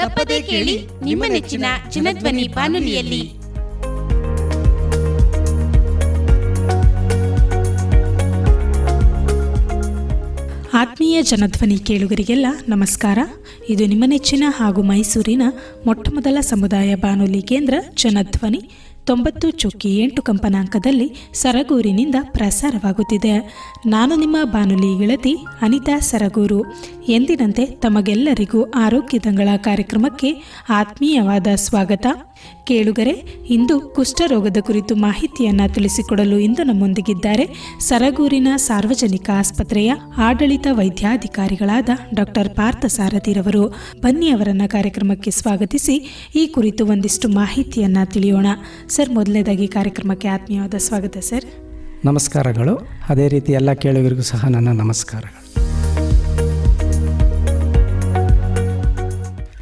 ತಪ್ಪದೇ ಕೇಳಿ ನಿಮ್ಮ ನೆಚ್ಚಿನ ಚಿನ್ನಧ್ವನಿ ಬಾನುಲಿಯಲ್ಲಿ. ಆತ್ಮೀಯ ಜನಧ್ವನಿ ಕೇಳುಗರಿಗೆಲ್ಲ ನಮಸ್ಕಾರ. ಇದು ನಿಮ್ಮ ನೆಚ್ಚಿನ ಹಾಗೂ ಮೈಸೂರಿನ ಮೊಟ್ಟಮೊದಲ ಸಮುದಾಯ ಬಾನುಲಿ ಕೇಂದ್ರ ಜನಧ್ವನಿ. ತೊಂಬತ್ತು ಚುಕ್ಕಿ ಎಂಟು ಕಂಪನಾಂಕದಲ್ಲಿ ಸರಗೂರಿನಿಂದ ಪ್ರಸಾರವಾಗುತ್ತಿದೆ. ನಾನು ನಿಮ್ಮ ಬಾನುಲಿ ಗೆಳತಿ ಅನಿತಾ ಸರಗೂರು. ಎಂದಿನಂತೆ ತಮಗೆಲ್ಲರಿಗೂ ಆರೋಗ್ಯದಂಗಳ ಕಾರ್ಯಕ್ರಮಕ್ಕೆ ಆತ್ಮೀಯವಾದ ಸ್ವಾಗತ. ಕೇಳುಗರೆ, ಇಂದು ಕುಷ್ಠರೋಗದ ಕುರಿತು ಮಾಹಿತಿಯನ್ನ ತಿಳಿಸಿಕೊಡಲು ಇಂದು ನಮ್ಮೊಂದಿಗಿದ್ದಾರೆ ಸರಗೂರಿನ ಸಾರ್ವಜನಿಕ ಆಸ್ಪತ್ರೆಯ ಆಡಳಿತ ವೈದ್ಯಾಧಿಕಾರಿಗಳಾದ ಡಾಕ್ಟರ್ ಪಾರ್ಥ ಸಾರಥಿರವರು ಬನ್ನಿ ಅವರನ್ನ ಕಾರ್ಯಕ್ರಮಕ್ಕೆ ಸ್ವಾಗತಿಸಿ, ಈ ಕುರಿತು ಒಂದಿಷ್ಟು ಮಾಹಿತಿಯನ್ನ ತಿಳಿಯೋಣ. ಸರ್, ಮೊದಲನೇದಾಗಿ ಕಾರ್ಯಕ್ರಮಕ್ಕೆ ಆತ್ಮೀಯವಾದ ಸ್ವಾಗತ ಸರ್. ನಮಸ್ಕಾರಗಳು. ಅದೇ ರೀತಿ ಎಲ್ಲ ಕೇಳುಗರಿಗೂ ಸಹ ನನ್ನ ನಮಸ್ಕಾರಗಳು.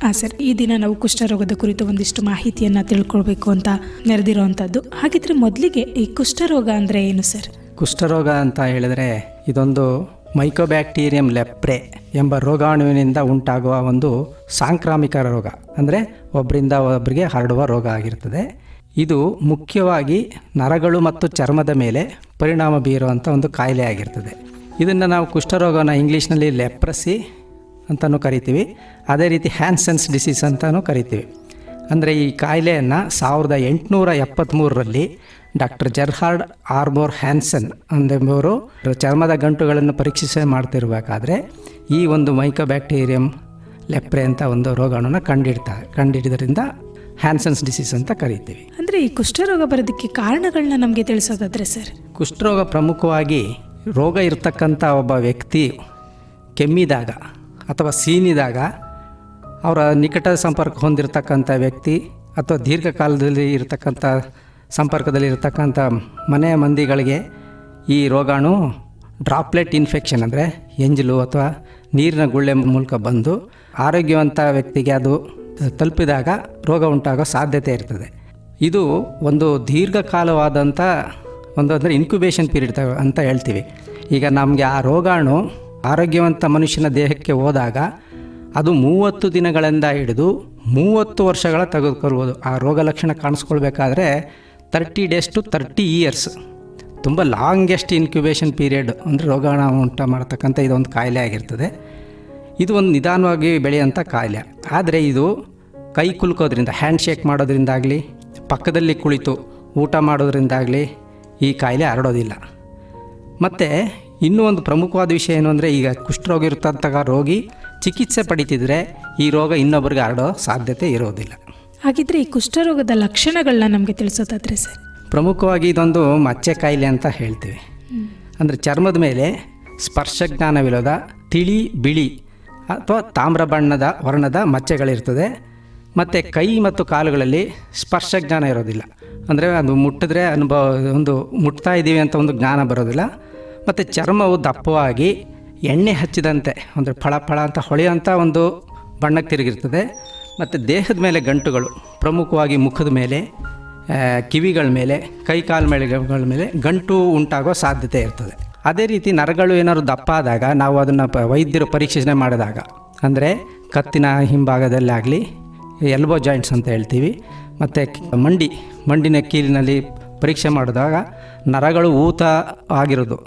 ಹಾಂ ಸರ್, ಈ ದಿನ ನಾವು ಕುಷ್ಠರೋಗದ ಕುರಿತು ಒಂದಿಷ್ಟು ಮಾಹಿತಿಯನ್ನು ತಿಳ್ಕೊಳ್ಬೇಕು ಅಂತ ನೆರೆದಿರುವಂಥದ್ದು ಹಾಗಿದ್ರೆ ಮೊದಲಿಗೆ ಈ ಕುಷ್ಠರೋಗ ಅಂದರೆ ಏನು, ಸರ್? ಕುಷ್ಠರೋಗ ಅಂತ ಹೇಳಿದ್ರೆ ಇದೊಂದು ಮೈಕೋಬ್ಯಾಕ್ಟೀರಿಯಂ ಲೆಪ್ರೆ ಎಂಬ ರೋಗಾಣುವಿನಿಂದ ಉಂಟಾಗುವ ಒಂದು ಸಾಂಕ್ರಾಮಿಕ ರೋಗ. ಅಂದರೆ ಒಬ್ಬರಿಂದ ಒಬ್ಬರಿಗೆ ಹರಡುವ ರೋಗ ಆಗಿರ್ತದೆ. ಇದು ಮುಖ್ಯವಾಗಿ ನರಗಳು ಮತ್ತು ಚರ್ಮದ ಮೇಲೆ ಪರಿಣಾಮ ಬೀರುವಂಥ ಒಂದು ಕಾಯಿಲೆ ಆಗಿರ್ತದೆ. ಇದನ್ನು ನಾವು ಕುಷ್ಠರೋಗನ ಇಂಗ್ಲೀಷ್ನಲ್ಲಿ ಲೆಪ್ರಸಿ ಅಂತಲೂ ಕರಿತೀವಿ. ಅದೇ ರೀತಿ ಹ್ಯಾನ್ಸನ್ಸ್ ಡಿಸೀಸ್ ಅಂತಲೂ ಕರಿತೀವಿ. ಅಂದರೆ ಈ ಕಾಯಿಲೆಯನ್ನು ಸಾವಿರದ ಎಂಟುನೂರ ಎಪ್ಪತ್ತ್ಮೂರರಲ್ಲಿ ಡಾಕ್ಟರ್ ಜರ್ಹಾರ್ಡ್ ಆರ್ಮೋರ್ ಹ್ಯಾನ್ಸನ್ ಅಂದೆಂಬವರು ಚರ್ಮದ ಗಂಟುಗಳನ್ನು ಪರೀಕ್ಷಿಸೇ ಮಾಡ್ತಿರಬೇಕಾದ್ರೆ ಈ ಒಂದು ಮೈಕೋಬ್ಯಾಕ್ಟೀರಿಯಂ ಲೆಪ್ರೆ ಅಂತ ಒಂದು ರೋಗಾಣುನ ಕಂಡಿಡ್ತಾರೆ ಕಂಡಿಡಿದ್ರಿಂದ ಹ್ಯಾನ್ಸನ್ಸ್ ಡಿಸೀಸ್ ಅಂತ ಕರಿತೀವಿ. ಅಂದರೆ ಈ ಕುಷ್ಠರೋಗ ಬರೋದಕ್ಕೆ ಕಾರಣಗಳನ್ನ ನಮಗೆ ತಿಳಿಸೋದಾದ್ರೆ ಸರ್? ಕುಷ್ಠರೋಗ ಪ್ರಮುಖವಾಗಿ ರೋಗ ಇರತಕ್ಕಂಥ ಒಬ್ಬ ವ್ಯಕ್ತಿ ಕೆಮ್ಮಿದಾಗ ಅಥವಾ ಸೀನಿದಾಗ ಅವರ ನಿಕಟ ಸಂಪರ್ಕ ಹೊಂದಿರತಕ್ಕಂಥ ವ್ಯಕ್ತಿ ಅಥವಾ ದೀರ್ಘಕಾಲದಲ್ಲಿ ಇರತಕ್ಕಂಥ ಸಂಪರ್ಕದಲ್ಲಿ ಇರತಕ್ಕಂಥ ಮನೆಯ ಮಂದಿಗಳಿಗೆ ಈ ರೋಗಾಣು ಡ್ರಾಪ್ಲೆಟ್ ಇನ್ಫೆಕ್ಷನ್ ಅಂದರೆ ಎಂಜಲು ಅಥವಾ ನೀರಿನ ಗುಳ್ಳೆ ಮೂಲಕ ಬಂದು ಆರೋಗ್ಯವಂತ ವ್ಯಕ್ತಿಗೆ ಅದು ತಲುಪಿದಾಗ ರೋಗ ಉಂಟಾಗೋ ಸಾಧ್ಯತೆ ಇರ್ತದೆ. ಇದು ಒಂದು ದೀರ್ಘಕಾಲವಾದಂಥ ಒಂದು ಅಂದರೆ ಇನ್ಕ್ಯುಬೇಷನ್ ಪೀರಿಯಡ್ ಅಂತ ಹೇಳ್ತೀವಿ. ಈಗ ನಮಗೆ ಆ ರೋಗಾಣು ಆರೋಗ್ಯವಂತ ಮನುಷ್ಯನ ದೇಹಕ್ಕೆ ಹೋದಾಗ ಅದು ಮೂವತ್ತು ದಿನಗಳಿಂದ ಹಿಡಿದು ಮೂವತ್ತು ವರ್ಷಗಳ ತೆಗೆದುಕೊಳ್ಬೋದು ಆ ರೋಗ ಲಕ್ಷಣ ಕಾಣಿಸ್ಕೊಳ್ಬೇಕಾದ್ರೆ thirty days to thirty years ತುಂಬ ಲಾಂಗೆಸ್ಟ್ ಇನ್ಕ್ಯುಬೇಷನ್ ಪೀರಿಯಡ್ ಅಂದರೆ ರೋಗಾಣು ಉಂಟು ಮಾಡ್ತಕ್ಕಂಥ ಇದೊಂದು ಕಾಯಿಲೆ ಆಗಿರ್ತದೆ. ಇದು ಒಂದು ನಿಧಾನವಾಗಿ ಬೆಳೆಯುವಂಥ ಕಾಯಿಲೆ. ಆದರೆ ಇದು ಕೈ ಕುಲ್ಕೋದ್ರಿಂದ ಹ್ಯಾಂಡ್ ಶೇಕ್ ಮಾಡೋದ್ರಿಂದಾಗಲಿ, ಪಕ್ಕದಲ್ಲಿ ಕುಳಿತು ಊಟ ಮಾಡೋದ್ರಿಂದಾಗಲಿ ಈ ಕಾಯಿಲೆ ಹರಡೋದಿಲ್ಲ. ಮತ್ತು ಇನ್ನೂ ಒಂದು ಪ್ರಮುಖವಾದ ವಿಷಯ ಏನು ಅಂದರೆ ಈಗ ಕುಷ್ಠರೋಗ ಇರ್ತಕ್ಕಂಥ ರೋಗಿ ಚಿಕಿತ್ಸೆ ಪಡಿತಿದ್ರೆ ಈ ರೋಗ ಇನ್ನೊಬ್ಬರಿಗೆ ಹರಡೋ ಸಾಧ್ಯತೆ ಇರೋದಿಲ್ಲ. ಹಾಗಿದ್ರೆ ಈ ಕುಷ್ಠರೋಗದ ಲಕ್ಷಣಗಳನ್ನ ನಮಗೆ ತಿಳಿಸೋದಾದ್ರೆ ಸರ್? ಪ್ರಮುಖವಾಗಿ ಇದೊಂದು ಮಚ್ಚೆ ಕಾಯಿಲೆ ಅಂತ ಹೇಳ್ತೀವಿ. ಅಂದರೆ ಚರ್ಮದ ಮೇಲೆ ಸ್ಪರ್ಶಜ್ಞಾನವಿಲ್ಲದ ತಿಳಿ ಬಿಳಿ ಅಥವಾ ತಾಮ್ರ ಬಣ್ಣದ ವರ್ಣದ ಮಚ್ಚೆಗಳಿರ್ತದೆ. ಮತ್ತು ಕೈ ಮತ್ತು ಕಾಲುಗಳಲ್ಲಿ ಸ್ಪರ್ಶ ಜ್ಞಾನ ಇರೋದಿಲ್ಲ. ಅಂದರೆ ಅದು ಮುಟ್ಟಿದ್ರೆ ಅನುಭವ ಒಂದು ಮುಟ್ತಾ ಇದ್ದೀವಿ ಅಂತ ಒಂದು ಜ್ಞಾನ ಬರೋದಿಲ್ಲ. ಮತ್ತು ಚರ್ಮವು ದಪ್ಪವಾಗಿ ಎಣ್ಣೆ ಹಚ್ಚಿದಂತೆ ಅಂದರೆ ಫಳ ಫಳ ಅಂತ ಹೊಳೆಯುವಂಥ ಒಂದು ಬಣ್ಣಕ್ಕೆ ತಿರುಗಿರ್ತದೆ. ಮತ್ತು ದೇಹದ ಮೇಲೆ ಗಂಟುಗಳು, ಪ್ರಮುಖವಾಗಿ ಮುಖದ ಮೇಲೆ ಕಿವಿಗಳ ಮೇಲೆ, ಕೈ ಕಾಲು ಮೇಳೆಗಳ ಮೇಲೆ ಗಂಟು ಉಂಟಾಗೋ ಸಾಧ್ಯತೆ ಇರ್ತದೆ. ಅದೇ ರೀತಿ ನರಗಳು ಏನಾದ್ರು ದಪ್ಪ ಆದಾಗ ನಾವು ಅದನ್ನು ಪ, ವೈದ್ಯರು ಪರೀಕ್ಷೆ ಮಾಡಿದಾಗ, ಅಂದರೆ ಕತ್ತಿನ ಹಿಂಭಾಗದಲ್ಲಾಗಲಿ ಎಲ್ಬೋ ಜಾಯಿಂಟ್ಸ್ ಅಂತ ಹೇಳ್ತೀವಿ, ಮತ್ತು ಮಂಡಿ, ಮಂಡಿನ ಕೀಲಿನಲ್ಲಿ ಪರೀಕ್ಷೆ ಮಾಡಿದಾಗ ನರಗಳು ಊತ ಆಗಿರೋದು.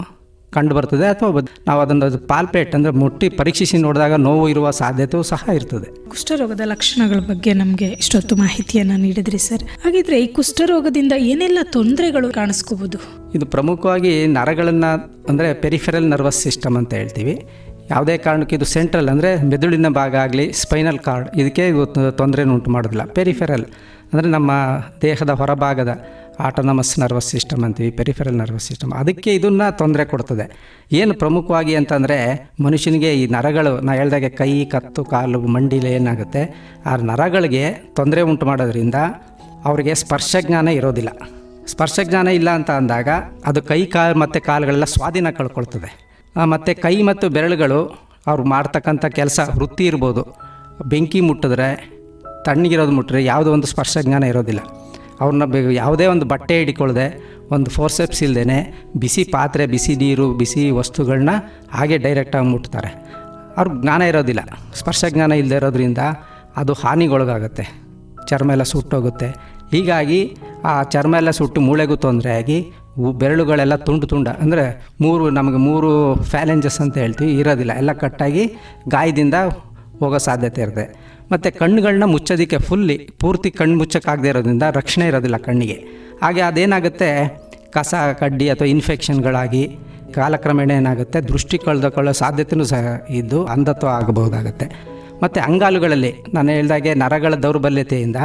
ಕಂಡು ಬರ್ತದೆ ಅಥವಾ ನಾವು ಅದನ್ನು ಪಾಲ್ಪೇಟ್ ಅಂದರೆ ಮುಟ್ಟಿ ಪರೀಕ್ಷಿಸಿ ನೋಡಿದಾಗ ನೋವು ಇರುವ ಸಾಧ್ಯತೆಯೂ ಸಹ ಇರ್ತದೆ. ಕುಷ್ಠರೋಗದ ಲಕ್ಷಣಗಳ ಬಗ್ಗೆ ನಮಗೆ ಇಷ್ಟೊತ್ತು ಮಾಹಿತಿಯನ್ನು ನೀಡಿದ್ರಿ ಸರ್. ಹಾಗಿದ್ರೆ ಈ ಕುಷ್ಠರೋಗದಿಂದ ಏನೆಲ್ಲ ತೊಂದರೆಗಳು ಕಾಣಿಸ್ಕೋಬಹುದು? ಇದು ಪ್ರಮುಖವಾಗಿ ನರಗಳನ್ನು ಅಂದರೆ ಪೆರಿಫೆರಲ್ ನರ್ವಸ್ ಸಿಸ್ಟಮ್ ಅಂತ ಹೇಳ್ತೀವಿ. ಯಾವುದೇ ಕಾರಣಕ್ಕೆ ಇದು ಸೆಂಟ್ರಲ್ ಅಂದರೆ ಮೆದುಳಿನ ಭಾಗ ಆಗಲಿ ಸ್ಪೈನಲ್ ಕಾರ್ಡ್ ಇದಕ್ಕೆ ಇದು ತೊಂದರೆ ಉಂಟು ಮಾಡೋದಿಲ್ಲ. ಪೆರಿಫೆರಲ್ ಅಂದರೆ ನಮ್ಮ ದೇಹದ ಹೊರಭಾಗದ ಆಟೋನಮಸ್ ನರ್ವಸ್ ಸಿಸ್ಟಮ್ ಅಂತೀವಿ, ಪೆರಿಫೆರಲ್ ನರ್ವಸ್ ಸಿಸ್ಟಮ್. ಅದಕ್ಕೆ ಇದನ್ನು ತೊಂದರೆ ಕೊಡ್ತದೆ. ಏನು ಪ್ರಮುಖವಾಗಿ ಅಂತಂದರೆ, ಮನುಷ್ಯನಿಗೆ ಈ ನರಗಳು, ನಾ ಹೇಳ್ದಾಗೆ ಕೈ, ಕತ್ತು, ಕಾಲು, ಮಂಡಿಲೆ ಏನಾಗುತ್ತೆ, ಆ ನರಗಳಿಗೆ ತೊಂದರೆ ಉಂಟು ಮಾಡೋದ್ರಿಂದ ಅವರಿಗೆ ಸ್ಪರ್ಶಜ್ಞಾನ ಇರೋದಿಲ್ಲ. ಸ್ಪರ್ಶಜ್ಞಾನ ಇಲ್ಲ ಅಂತ ಅಂದಾಗ ಅದು ಕೈ, ಕಾಲು ಮತ್ತು ಕಾಲುಗಳೆಲ್ಲ ಸ್ವಾಧೀನ ಕಳ್ಕೊಳ್ತದೆ. ಮತ್ತು ಕೈ ಮತ್ತು ಬೆರಳುಗಳು ಅವ್ರು ಮಾಡ್ತಕ್ಕಂಥ ಕೆಲಸ ವೃತ್ತಿ ಇರ್ಬೋದು. ಬೆಂಕಿ ಮುಟ್ಟಿದ್ರೆ, ತಣ್ಣಗಿರೋದು ಮುಟ್ಟರೆ ಯಾವುದೋ ಒಂದು ಸ್ಪರ್ಶಜ್ಞಾನ ಇರೋದಿಲ್ಲ. ಅವ್ರನ್ನ ಯಾವುದೇ ಒಂದು ಬಟ್ಟೆ ಹಿಡ್ಕೊಳ್ಳದೆ ಒಂದು ಫೋರ್ಸೆಪ್ಸ್ ಇಲ್ಲದೇ ಬಿಸಿ ಪಾತ್ರೆ, ಬಿಸಿ ನೀರು, ಬಿಸಿ ವಸ್ತುಗಳನ್ನ ಹಾಗೆ ಡೈರೆಕ್ಟಾಗಿ ಮುಟ್ತಾರೆ. ಅವ್ರಿಗೆ ಜ್ಞಾನ ಇರೋದಿಲ್ಲ. ಸ್ಪರ್ಶ ಜ್ಞಾನ ಇಲ್ಲದೆ ಇರೋದ್ರಿಂದ ಅದು ಹಾನಿಗೊಳಗಾಗುತ್ತೆ. ಚರ್ಮ ಎಲ್ಲ ಸುಟ್ಟೋಗುತ್ತೆ. ಹೀಗಾಗಿ ಆ ಚರ್ಮ ಎಲ್ಲ ಸುಟ್ಟು ಮೂಳೆಗೂ ತೊಂದರೆ ಆಗಿ ಬೆರಳುಗಳೆಲ್ಲ ತುಂಡು ತುಂಡ ಅಂದರೆ ಮೂರು ನಮಗೆ ಮೂರು ಫ್ಯಾಲೆಂಜಸ್ ಅಂತ ಹೇಳ್ತೀವಿ, ಇರೋದಿಲ್ಲ. ಎಲ್ಲ ಕಟ್ಟಾಗಿ ಗಾಯದಿಂದ ಹೋಗೋ ಸಾಧ್ಯತೆ ಇರುತ್ತೆ. ಮತ್ತು ಕಣ್ಣುಗಳನ್ನ ಮುಚ್ಚೋದಕ್ಕೆ ಫುಲ್ಲಿ, ಪೂರ್ತಿ ಕಣ್ಣು ಮುಚ್ಚೋಕ್ಕಾಗದೇ ಇರೋದ್ರಿಂದ ರಕ್ಷಣೆ ಇರೋದಿಲ್ಲ ಕಣ್ಣಿಗೆ. ಹಾಗೆ ಅದೇನಾಗುತ್ತೆ? ಕಸ, ಕಡ್ಡಿ ಅಥವಾ ಇನ್ಫೆಕ್ಷನ್ಗಳಾಗಿ ಕಾಲಕ್ರಮೇಣ ಏನಾಗುತ್ತೆ? ದೃಷ್ಟಿ ಕಳೆದುಕೊಳ್ಳೋ ಸಾಧ್ಯತೆಯೂ ಸಹ ಇದ್ದು ಅಂಧತ್ವ ಆಗಬಹುದಾಗುತ್ತೆ. ಮತ್ತು ಅಂಗಾಲುಗಳಲ್ಲಿ ನಾನು ಹೇಳ್ದಾಗೆ ನರಗಳ ದೌರ್ಬಲ್ಯತೆಯಿಂದ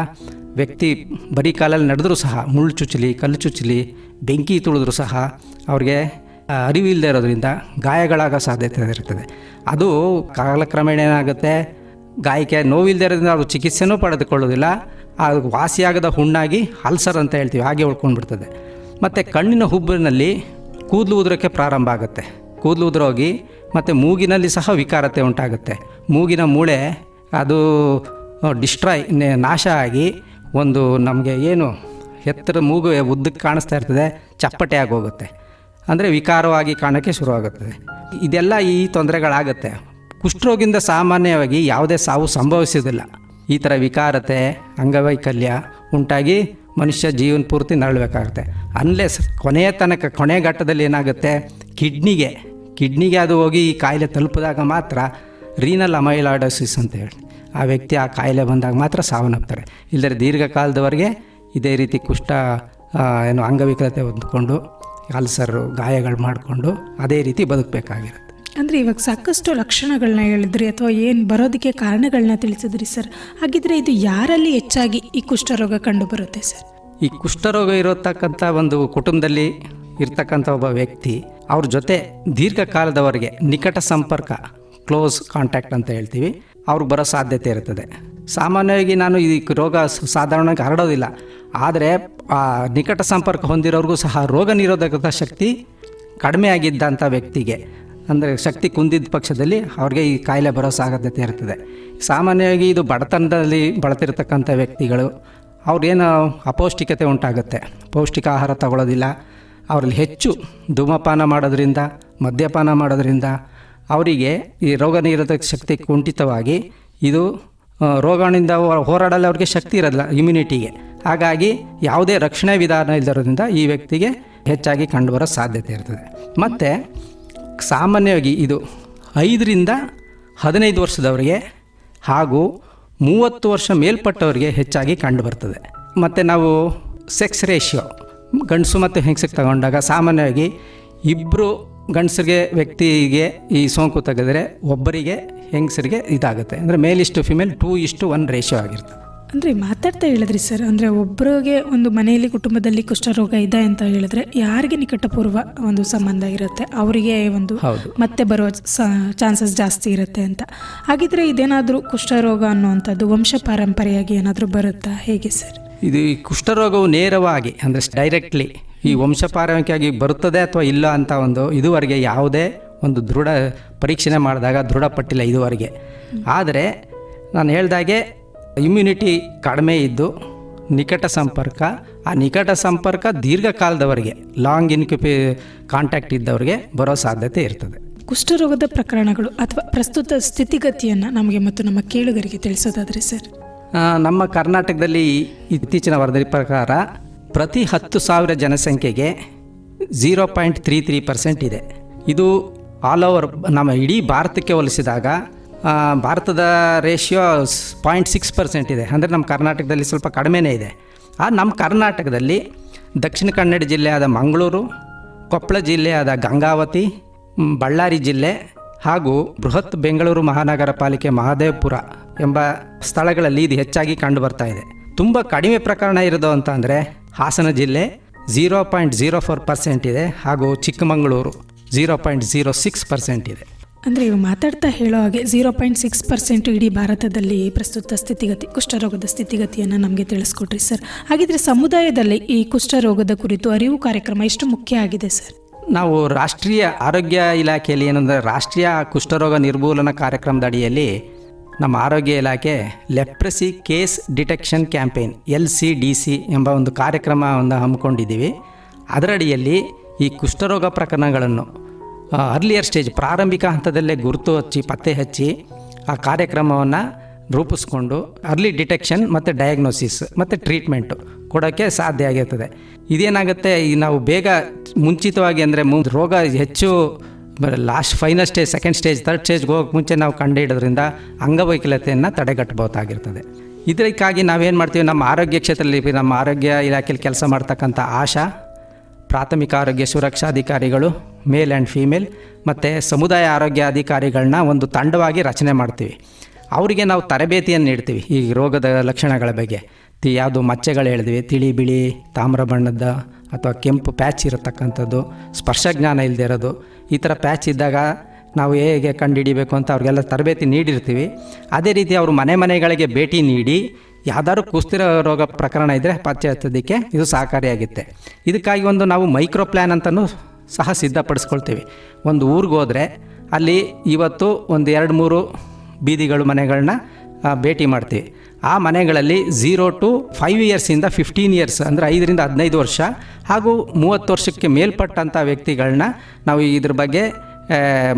ವ್ಯಕ್ತಿ ಬರೀ ಕಾಲಲ್ಲಿ ನಡೆದ್ರೂ ಸಹ, ಮುಳ್ಳು ಚುಚ್ಚಲಿ, ಕಲ್ಲು ಚುಚ್ಚಲಿ, ಬೆಂಕಿ ತುಳಿದ್ರೂ ಸಹ ಅವ್ರಿಗೆ ಅರಿವಿಲ್ಲದೆ ಇರೋದ್ರಿಂದ ಗಾಯಗಳಾಗೋ ಸಾಧ್ಯತೆ ಇರ್ತದೆ. ಅದು ಕಾಲಕ್ರಮೇಣ ಏನಾಗುತ್ತೆ? ಗಾಯಕ್ಕೆ ನೋವಿಲ್ಲದೆ ಇರೋದ್ರಿಂದ ಅವರು ಚಿಕಿತ್ಸೆನೂ ಪಡೆದುಕೊಳ್ಳೋದಿಲ್ಲ. ಅದು ವಾಸಿಯಾಗದ ಹುಣ್ಣಾಗಿ ಅಲ್ಸರ್ ಅಂತ ಹೇಳ್ತೀವಿ, ಹಾಗೆ ಉಳ್ಕೊಂಡ್ಬಿಡ್ತದೆ ಮತ್ತು ಕಣ್ಣಿನ ಹುಬ್ಬಿನಲ್ಲಿ ಕೂದಲು ಉದುರೋಕ್ಕೆ ಪ್ರಾರಂಭ ಆಗುತ್ತೆ. ಕೂದಲು ಉದುರೋಗಿ ಮತ್ತು ಮೂಗಿನಲ್ಲಿ ಸಹ ವಿಕಾರತೆ ಉಂಟಾಗುತ್ತೆ. ಮೂಗಿನ ಮೂಳೆ ಅದು ಡಿಸ್ಟ್ರಾಯ್ ನಾಶ ಆಗಿ ಒಂದು ನಮಗೆ ಏನು ಎತ್ತರ ಮೂಗು ಉದ್ದಕ್ಕೆ ಕಾಣಿಸ್ತಾ ಇರ್ತದೆ, ಚಪ್ಪಟೆ ಆಗೋಗುತ್ತೆ. ಅಂದರೆ ವಿಕಾರವಾಗಿ ಕಾಣೋಕ್ಕೆ ಶುರುವಾಗುತ್ತದೆ. ಇದೆಲ್ಲ ಈ ತೊಂದರೆಗಳಾಗುತ್ತೆ. ಕುಷ್ಠರೋಗಿಂದ ಸಾಮಾನ್ಯವಾಗಿ ಯಾವುದೇ ಸಾವು ಸಂಭವಿಸೋದಿಲ್ಲ ಈ ಥರ ವಿಕಾರತೆ, ಅಂಗವೈಕಲ್ಯ ಉಂಟಾಗಿ ಮನುಷ್ಯ ಜೀವನ ಪೂರ್ತಿ ನರಳಬೇಕಾಗುತ್ತೆ. ಅನ್ಲೆಸ್ ಕೊನೆಯ ತನಕ, ಕೊನೆ ಘಟ್ಟದಲ್ಲಿ ಏನಾಗುತ್ತೆ? ಕಿಡ್ನಿಗೆ ಕಿಡ್ನಿಗೆ ಅದು ಹೋಗಿ ಈ ಕಾಯಿಲೆ ತಲುಪಿದಾಗ ಮಾತ್ರ ರೀನಲ್ ಅಮೈಲಾಡೋಸಿಸ್ ಅಂತ ಹೇಳಿ. ಆ ವ್ಯಕ್ತಿ ಆ ಕಾಯಿಲೆ ಬಂದಾಗ ಮಾತ್ರ ಸಾವನ್ನಪ್ತಾರೆ. ಇಲ್ಲದ್ರೆ ದೀರ್ಘಕಾಲದವರೆಗೆ ಇದೇ ರೀತಿ ಕುಷ್ಠ ಏನು ಅಂಗವಿಕಲತೆ ಹೊಂದ್ಕೊಂಡು, ಅಲ್ಸರು, ಗಾಯಗಳು ಮಾಡಿಕೊಂಡು ಅದೇ ರೀತಿ ಬದುಕಬೇಕಾಗಿರುತ್ತೆ. ಅಂದರೆ ಇವಾಗ ಸಾಕಷ್ಟು ಲಕ್ಷಣಗಳನ್ನ ಹೇಳಿದ್ರಿ ಅಥವಾ ಏನು ಬರೋದಕ್ಕೆ ಕಾರಣಗಳನ್ನ ತಿಳಿಸಿದ್ರಿ ಸರ್? ಹಾಗಿದ್ರೆ ಇದು ಯಾರಲ್ಲಿ ಹೆಚ್ಚಾಗಿ ಈ ಕುಷ್ಠರೋಗ ಕಂಡು ಬರುತ್ತೆ ಸರ್? ಈ ಕುಷ್ಠರೋಗ ಇರತಕ್ಕಂಥ ಒಂದು ಕುಟುಂಬದಲ್ಲಿ ಇರ್ತಕ್ಕಂಥ ಒಬ್ಬ ವ್ಯಕ್ತಿ, ಅವ್ರ ಜೊತೆ ದೀರ್ಘಕಾಲದವರೆಗೆ ನಿಕಟ ಸಂಪರ್ಕ, ಕ್ಲೋಸ್ ಕಾಂಟ್ಯಾಕ್ಟ್ ಅಂತ ಹೇಳ್ತೀವಿ ಅವ್ರಿಗೆ ಬರೋ ಸಾಧ್ಯತೆ ಇರ್ತದೆ. ಸಾಮಾನ್ಯವಾಗಿ ನಾನು ಈ ರೋಗ ಸಾಧಾರಣವಾಗಿ ಹರಡೋದಿಲ್ಲ, ಆದರೆ ನಿಕಟ ಸಂಪರ್ಕ ಹೊಂದಿರೋರಿಗೂ ಸಹ ರೋಗ ನಿರೋಧಕ ಶಕ್ತಿ ಕಡಿಮೆ ಆಗಿದ್ದಂಥ ವ್ಯಕ್ತಿಗೆ ಅಂದರೆ ಶಕ್ತಿ ಕುಂದಿದ್ದ ಪಕ್ಷದಲ್ಲಿ ಅವ್ರಿಗೆ ಈ ಕಾಯಿಲೆ ಬರೋ ಸಾಧ್ಯತೆ ಇರ್ತದೆ. ಸಾಮಾನ್ಯವಾಗಿ ಇದು ಬಡತನದಲ್ಲಿ ಬಳತಿರ್ತಕ್ಕಂಥ ವ್ಯಕ್ತಿಗಳು ಅವ್ರೇನು ಅಪೌಷ್ಟಿಕತೆ ಉಂಟಾಗುತ್ತೆ. ಪೌಷ್ಟಿಕ ಆಹಾರ ತಗೊಳ್ಳೋದಿಲ್ಲ ಅವರಲ್ಲಿ ಹೆಚ್ಚು ಧೂಮಪಾನ ಮಾಡೋದ್ರಿಂದ, ಮದ್ಯಪಾನ ಮಾಡೋದ್ರಿಂದ ಅವರಿಗೆ ಈ ರೋಗ ನಿರೋಧಕ ಶಕ್ತಿ ಕುಂಠಿತವಾಗಿ ಇದು ರೋಗಣಿಂದ ಹೋರಾಡಲು ಅವ್ರಿಗೆ ಶಕ್ತಿ ಇರೋದಿಲ್ಲ ಇಮ್ಯುನಿಟಿಗೆ ಹಾಗಾಗಿ ಯಾವುದೇ ರಕ್ಷಣೆ ವಿಧಾನ ಇಲ್ಲದಿರೋದ್ರಿಂದ ಈ ವ್ಯಕ್ತಿಗೆ ಹೆಚ್ಚಾಗಿ ಕಂಡುಬರೋ ಸಾಧ್ಯತೆ ಇರ್ತದೆ. ಮತ್ತು ಸಾಮಾನ್ಯವಾಗಿ ಇದು ಐದರಿಂದ ಹದಿನೈದು ವರ್ಷದವರಿಗೆ ಹಾಗೂ ಮೂವತ್ತು ವರ್ಷ ಮೇಲ್ಪಟ್ಟವರಿಗೆ ಹೆಚ್ಚಾಗಿ ಕಂಡುಬರ್ತದೆ. ಮತ್ತು ನಾವು ಸೆಕ್ಸ್ ರೇಷಿಯೋ ಗಂಡಸು ಮತ್ತು ಹೆಂಗಸಿಗೆ ತಗೊಂಡಾಗ ಸಾಮಾನ್ಯವಾಗಿ ಇಬ್ಬರು ಗಂಡಸರಿಗೆ ವ್ಯಕ್ತಿಗೆ ಈ ಸೋಂಕು ತೆಗೆದರೆ ಒಬ್ಬರಿಗೆ ಹೆಂಗಸರಿಗೆ ಇದಾಗುತ್ತೆ. ಅಂದರೆ ಮೇಲ್ ಇಷ್ಟು ಫಿಮೇಲ್ ಟೂ ಇಷ್ಟು ಒನ್ ರೇಷಿಯೋ ಆಗಿರ್ತದೆ. ಅಂದರೆ ಮಾತಾಡ್ತಾ ಹೇಳಿದ್ರಿ ಸರ್. ಅಂದರೆ ಒಬ್ಬರಿಗೆ ಒಂದು ಮನೆಯಲ್ಲಿ ಕುಟುಂಬದಲ್ಲಿ ಕುಷ್ಠರೋಗ ಇದೆ ಅಂತ ಹೇಳಿದ್ರೆ ಯಾರಿಗೆ ನಿಕಟಪೂರ್ವ ಒಂದು ಸಂಬಂಧ ಇರುತ್ತೆ? ಅವರಿಗೆ ಒಂದು. ಮತ್ತೆ ಬರೋ ಚಾನ್ಸಸ್ ಜಾಸ್ತಿ ಇರುತ್ತೆ ಅಂತ. ಹಾಗಿದ್ರೆ ಇದೇನಾದರೂ ಕುಷ್ಠರೋಗ ಅನ್ನುವಂಥದ್ದು ವಂಶ ಪಾರಂಪರೆಯಾಗಿ ಏನಾದರೂ ಬರುತ್ತಾ? ಹೇಗೆ ಸರ್? ಇದು ಈ ಕುಷ್ಠರೋಗವು ನೇರವಾಗಿ ಅಂದರೆ ಡೈರೆಕ್ಟ್ಲಿ ಈ ವಂಶಪಾರಂಭ್ಯವಾಗಿ ಬರುತ್ತದೆ ಅಥವಾ ಇಲ್ಲ ಅಂತ ಒಂದು ಇದುವರೆಗೆ ಯಾವುದೇ ಒಂದು ದೃಢ ಪರೀಕ್ಷೆ ಮಾಡಿದಾಗ ದೃಢಪಟ್ಟಿಲ್ಲ ಇದುವರೆಗೆ. ಆದರೆ ನಾನು ಹೇಳ್ದಾಗೆ ಇಮ್ಯುನಿಟಿ ಕಡಿಮೆ ಇದ್ದು ನಿಕಟ ಸಂಪರ್ಕ ಆ ನಿಕಟ ಸಂಪರ್ಕ ದೀರ್ಘಕಾಲದವರೆಗೆ ಲಾಂಗ್ ಇನ್ಕ್ಯುಪಿ ಕಾಂಟ್ಯಾಕ್ಟ್ ಇದ್ದವರಿಗೆ ಬರೋ ಸಾಧ್ಯತೆ ಇರ್ತದೆ. ಕುಷ್ಠರೋಗದ ಪ್ರಕರಣಗಳು ಅಥವಾ ಪ್ರಸ್ತುತ ಸ್ಥಿತಿಗತಿಯನ್ನು ನಮಗೆ ಮತ್ತು ನಮ್ಮ ಕೇಳುಗರಿಗೆ ತಿಳಿಸೋದಾದರೆ ಸರ್? ನಮ್ಮ ಕರ್ನಾಟಕದಲ್ಲಿ ಇತ್ತೀಚಿನ ವರದಿ ಪ್ರಕಾರ ಪ್ರತಿ ಹತ್ತು ಸಾವಿರ ಜನಸಂಖ್ಯೆಗೆ zero point three three percent ಇದೆ. ಇದು ಆಲ್ ಓವರ್ ನಮ್ಮ ಇಡೀ ಭಾರತಕ್ಕೆ ಹೋಲಿಸಿದಾಗ ಭಾರತದ ರೇಷಿಯೋ ಪಾಯಿಂಟ್ ಸಿಕ್ಸ್ ಪರ್ಸೆಂಟ್ ಇದೆ. ಅಂದರೆ ನಮ್ಮ ಕರ್ನಾಟಕದಲ್ಲಿ ಸ್ವಲ್ಪ ಕಡಿಮೆನೇ ಇದೆ. ಆ, ನಮ್ಮ ಕರ್ನಾಟಕದಲ್ಲಿ ದಕ್ಷಿಣ ಕನ್ನಡ ಜಿಲ್ಲೆಯಾದ ಮಂಗಳೂರು, ಕೊಪ್ಪಳ ಜಿಲ್ಲೆಯಾದ ಗಂಗಾವತಿ ಬಳ್ಳಾರಿ ಜಿಲ್ಲೆ ಹಾಗೂ ಬೃಹತ್ ಬೆಂಗಳೂರು ಮಹಾನಗರ ಪಾಲಿಕೆ ಮಹದೇವಪುರ ಎಂಬ ಸ್ಥಳಗಳಲ್ಲಿ ಇದು ಹೆಚ್ಚಾಗಿ ಕಂಡು ಬರ್ತಾ ಇದೆ. ತುಂಬ ಕಡಿಮೆ ಪ್ರಕರಣ ಇರೋದು ಅಂತ ಅಂದರೆ ಹಾಸನ ಜಿಲ್ಲೆ zero point zero four percent ಇದೆ ಹಾಗೂ Chikkamagaluru zero point zero six percent ಇದೆ. ಅಂದರೆ ಇವು ಮಾತಾಡ್ತಾ ಹೇಳೋ ಹಾಗೆ ಝೀರೋ ಪಾಯಿಂಟ್ ಸಿಕ್ಸ್ ಪರ್ಸೆಂಟ್ ಇಡೀ ಭಾರತದಲ್ಲಿ ಪ್ರಸ್ತುತ ಸ್ಥಿತಿಗತಿ, ಕುಷ್ಠರೋಗದ ಸ್ಥಿತಿಗತಿಯನ್ನು ನಮಗೆ ತಿಳಿಸ್ಕೊಟ್ರಿ ಸರ್ ಹಾಗಿದ್ರೆ ಸಮುದಾಯದಲ್ಲಿ ಈ ಕುಷ್ಠರೋಗದ ಕುರಿತು ಅರಿವು ಕಾರ್ಯಕ್ರಮ ಎಷ್ಟು ಮುಖ್ಯ ಆಗಿದೆ ಸರ್ ನಾವು ರಾಷ್ಟ್ರೀಯ ಆರೋಗ್ಯ ಇಲಾಖೆಯಲ್ಲಿ ಏನಂದರೆ ರಾಷ್ಟ್ರೀಯ ಕುಷ್ಠರೋಗ ನಿರ್ಮೂಲನಾ ಕಾರ್ಯಕ್ರಮದ ಅಡಿಯಲ್ಲಿ ನಮ್ಮ ಆರೋಗ್ಯ ಇಲಾಖೆ leprosy case detection campaign, L C D C ಎಂಬ ಒಂದು ಕಾರ್ಯಕ್ರಮವನ್ನು ಹಮ್ಮಿಕೊಂಡಿದ್ದೀವಿ. ಅದರಡಿಯಲ್ಲಿ ಈ ಕುಷ್ಠರೋಗ ಪ್ರಕರಣಗಳನ್ನು ಅರ್ಲಿಯರ್ ಸ್ಟೇಜ್ ಪ್ರಾರಂಭಿಕ ಹಂತದಲ್ಲೇ ಗುರುತು ಹಚ್ಚಿ, ಪತ್ತೆ ಹಚ್ಚಿ ಆ ಕಾರ್ಯಕ್ರಮವನ್ನು ರೂಪಿಸ್ಕೊಂಡು ಅರ್ಲಿ ಡಿಟೆಕ್ಷನ್ ಮತ್ತು ಡಯಾಗ್ನೋಸಿಸ್ ಮತ್ತು ಟ್ರೀಟ್ಮೆಂಟು ಕೊಡೋಕ್ಕೆ ಸಾಧ್ಯ ಆಗಿರ್ತದೆ. ಇದೇನಾಗುತ್ತೆ, ಈ ನಾವು ಬೇಗ ಮುಂಚಿತವಾಗಿ ಅಂದರೆ ಮು, ರೋಗ ಹೆಚ್ಚು last final stage second stage third ಸ್ಟೇಜ್ಗೆ ಹೋಗೋಕೆ ಮುಂಚೆ ನಾವು ಕಂಡುಹಿಡೋದ್ರಿಂದ ಅಂಗವೈಕಲ್ಯತೆಯನ್ನು ತಡೆಗಟ್ಟಬಹುದಾಗಿರ್ತದೆ. ಇದಕ್ಕಾಗಿ ನಾವೇನು ಮಾಡ್ತೀವಿ, ನಮ್ಮ ಆರೋಗ್ಯ ಕ್ಷೇತ್ರದಲ್ಲಿ ನಮ್ಮ ಆರೋಗ್ಯ ಇಲಾಖೆಯಲ್ಲಿ ಕೆಲಸ ಮಾಡ್ತಕ್ಕಂಥ ಆಶಾ, ಪ್ರಾಥಮಿಕ ಆರೋಗ್ಯ ಸುರಕ್ಷಾಧಿಕಾರಿಗಳು ಮೇಲ್ ಆ್ಯಂಡ್ ಫೀಮೇಲ್ ಮತ್ತು ಸಮುದಾಯ ಆರೋಗ್ಯ ಅಧಿಕಾರಿಗಳನ್ನ ಒಂದು ತಂಡವಾಗಿ ರಚನೆ ಮಾಡ್ತೀವಿ. ಅವರಿಗೆ ನಾವು ತರಬೇತಿಯನ್ನು ನೀಡ್ತೀವಿ ಈ ರೋಗದ ಲಕ್ಷಣಗಳ ಬಗ್ಗೆ. ತಿ ಯಾವುದು ಮಚ್ಚೆಗಳು ಹೇಳಿದ್ವಿ, ತಿಳಿ ಬಿಳಿ, ತಾಮ್ರ ಬಣ್ಣದ ಅಥವಾ ಕೆಂಪು ಪ್ಯಾಚ್ ಇರತಕ್ಕಂಥದ್ದು ಸ್ಪರ್ಶಜ್ಞಾನ ಇಲ್ಲದೆ ಇರೋದು, ಈ ಥರ ಪ್ಯಾಚ್ ಇದ್ದಾಗ ನಾವು ಹೇಗೆ ಕಂಡುಹಿಡಿಬೇಕು ಅಂತ ಅವ್ರಿಗೆಲ್ಲ ತರಬೇತಿ ನೀಡಿರ್ತೀವಿ. ಅದೇ ರೀತಿ ಅವರು ಮನೆ ಮನೆಗಳಿಗೆ ಭೇಟಿ ನೀಡಿ, ಯಾವ್ದಾದ್ರು ಕುಸ್ತಿರ ರೋಗ ಪ್ರಕರಣ ಇದ್ದರೆ ಪತ್ತೆ ಹಚ್ಚೋದಕ್ಕೆ ಇದು ಸಹಕಾರಿಯಾಗುತ್ತೆ. ಇದಕ್ಕಾಗಿ ಒಂದು ನಾವು ಮೈಕ್ರೋ ಪ್ಲ್ಯಾನ್ ಅಂತಲೂ ಸಹ ಸಿದ್ಧಪಡಿಸ್ಕೊಳ್ತೀವಿ. ಒಂದು ಊರಿಗೆ ಹೋದರೆ ಅಲ್ಲಿ ಇವತ್ತು ಒಂದು ಎರಡು ಮೂರು ಬೀದಿಗಳು ಮನೆಗಳನ್ನ ಭೇಟಿ ಮಾಡ್ತೀವಿ. ಆ ಮನೆಗಳಲ್ಲಿ ಝೀರೋ ಟು ಫೈವ್ ಇಯರ್ಸಿಂದ ಫಿಫ್ಟೀನ್ ಇಯರ್ಸ್ ಅಂದರೆ ಐದರಿಂದ ಹದಿನೈದು ವರ್ಷ ಹಾಗೂ ಮೂವತ್ತು ವರ್ಷಕ್ಕೆ ಮೇಲ್ಪಟ್ಟಂಥ ವ್ಯಕ್ತಿಗಳನ್ನ ನಾವು ಇದ್ರ ಬಗ್ಗೆ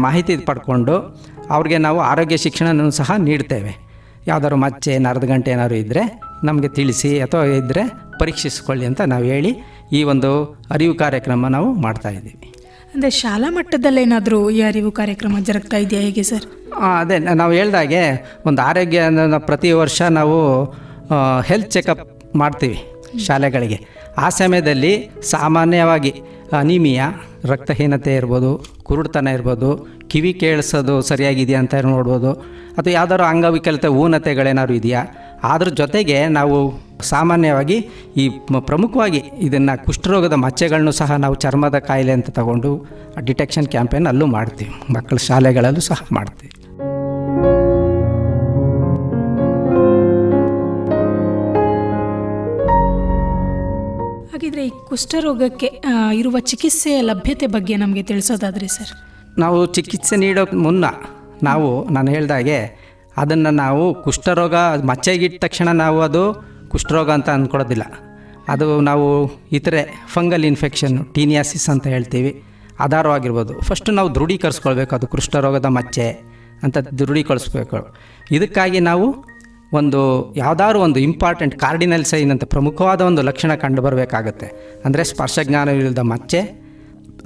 ಮಾಹಿತಿ ಪಡ್ಕೊಂಡು ಅವ್ರಿಗೆ ನಾವು ಆರೋಗ್ಯ ಶಿಕ್ಷಣವನ್ನು ಸಹ ನೀಡ್ತೇವೆ. ಯಾವ್ದಾದ್ರು ಮಚ್ಚೆ ನರದ ಗಂಟೆ ಏನಾದ್ರು ಇದ್ದರೆ ನಮಗೆ ತಿಳಿಸಿ ಅಥವಾ ಇದ್ದರೆ ಪರೀಕ್ಷಿಸ್ಕೊಳ್ಳಿ ಅಂತ ನಾವು ಹೇಳಿ ಈ ಒಂದು ಅರಿವು ಕಾರ್ಯಕ್ರಮ ನಾವು ಮಾಡ್ತಾ ಇದ್ದೀವಿ. ಅಂದರೆ ಶಾಲಾ ಮಟ್ಟದಲ್ಲೇನಾದರೂ ಈ ಅರಿವು ಕಾರ್ಯಕ್ರಮ ಜರುಗ್ತಾ ಇದೆಯಾ ಹೇಗೆ ಸರ್? ಅದೇ ನಾವು ಹೇಳ್ದಾಗೆ ಒಂದು ಆರೋಗ್ಯ ಪ್ರತಿ ವರ್ಷ ನಾವು ಹೆಲ್ತ್ ಚೆಕಪ್ ಮಾಡ್ತೀವಿ ಶಾಲೆಗಳಿಗೆ. ಆ ಸಮಯದಲ್ಲಿ ಸಾಮಾನ್ಯವಾಗಿ ಅನಿಮಿಯಾ ರಕ್ತಹೀನತೆ ಇರ್ಬೋದು ಕುರುಡ್ತನ ಇರ್ಬೋದು ಕಿವಿ ಕೇಳಿಸೋದು ಸರಿಯಾಗಿದೆಯಾ ಅಂತ ನೋಡ್ಬೋದು ಅಥವಾ ಯಾವ್ದಾದ್ರು ಅಂಗವಿಕಲತೆ ಊನತೆಗಳೇನಾದ್ರು ಇದೆಯಾ? ಅದ್ರ ಜೊತೆಗೆ ನಾವು ಸಾಮಾನ್ಯವಾಗಿ ಈ ಪ್ರಮುಖವಾಗಿ ಇದನ್ನು ಕುಷ್ಠರೋಗದ ಮಚ್ಚೆಗಳನ್ನು ಸಹ ನಾವು ಚರ್ಮದ ಕಾಯಿಲೆ ಅಂತ ತಗೊಂಡು ಡಿಟೆಕ್ಷನ್ ಕ್ಯಾಂಪೇನ್ ಅಲ್ಲೂ ಮಾಡ್ತೀವಿ. ಮಕ್ಕಳ ಶಾಲೆಗಳಲ್ಲೂ ಸಹ ಮಾಡ್ತೀವಿ. ಹಾಗಿದ್ರೆ ಈ ಕುಷ್ಠರೋಗಕ್ಕೆ ಇರುವ ಚಿಕಿತ್ಸೆಯ ಲಭ್ಯತೆ ಬಗ್ಗೆ ನಮಗೆ ತಿಳಿಸೋದಾದ್ರೆ ಸರ್? ನಾವು ಚಿಕಿತ್ಸೆ ನೀಡೋಕೆ ಮುನ್ನ ನಾವು ನಾನು ಹೇಳ್ದಾಗೆ ಅದನ್ನು ನಾವು ಕುಷ್ಠರೋಗ, ಮಚ್ಚೆಗಿಟ್ಟ ತಕ್ಷಣ ನಾವು ಅದು ಕುಷ್ಠರೋಗ ಅಂತ ಅಂದ್ಕೊಳ್ಳೋದಿಲ್ಲ ಅದು ನಾವು ಇತರೆ ಫಂಗಲ್ ಇನ್ಫೆಕ್ಷನ್, ಟೀನಿಯಾಸಿಸ್ ಅಂತ ಹೇಳ್ತೀವಿ. ಆಧಾರವಾಗಿರ್ಬೋದು ಫಸ್ಟು ನಾವು ದೃಢೀಕರಿಸ್ಕೊಳ್ಬೇಕು ಅದು ಕುಷ್ಠರೋಗದ ಮಚ್ಚೆ ಅಂತ ದೃಢೀಕರಿಸ್ಬೇಕು. ಇದಕ್ಕಾಗಿ ನಾವು ಒಂದು ಯಾವುದಾದ್ರು ಒಂದು ಇಂಪಾರ್ಟೆಂಟ್ ಕಾರ್ಡಿನಲ್ ಸೈನ್ ಅಂತ ಪ್ರಮುಖವಾದ ಒಂದು ಲಕ್ಷಣ ಕಂಡು ಬರಬೇಕಾಗತ್ತೆ. ಅಂದರೆ ಸ್ಪರ್ಶಜ್ಞಾನವಿಲ್ಲದ ಮಚ್ಚೆ,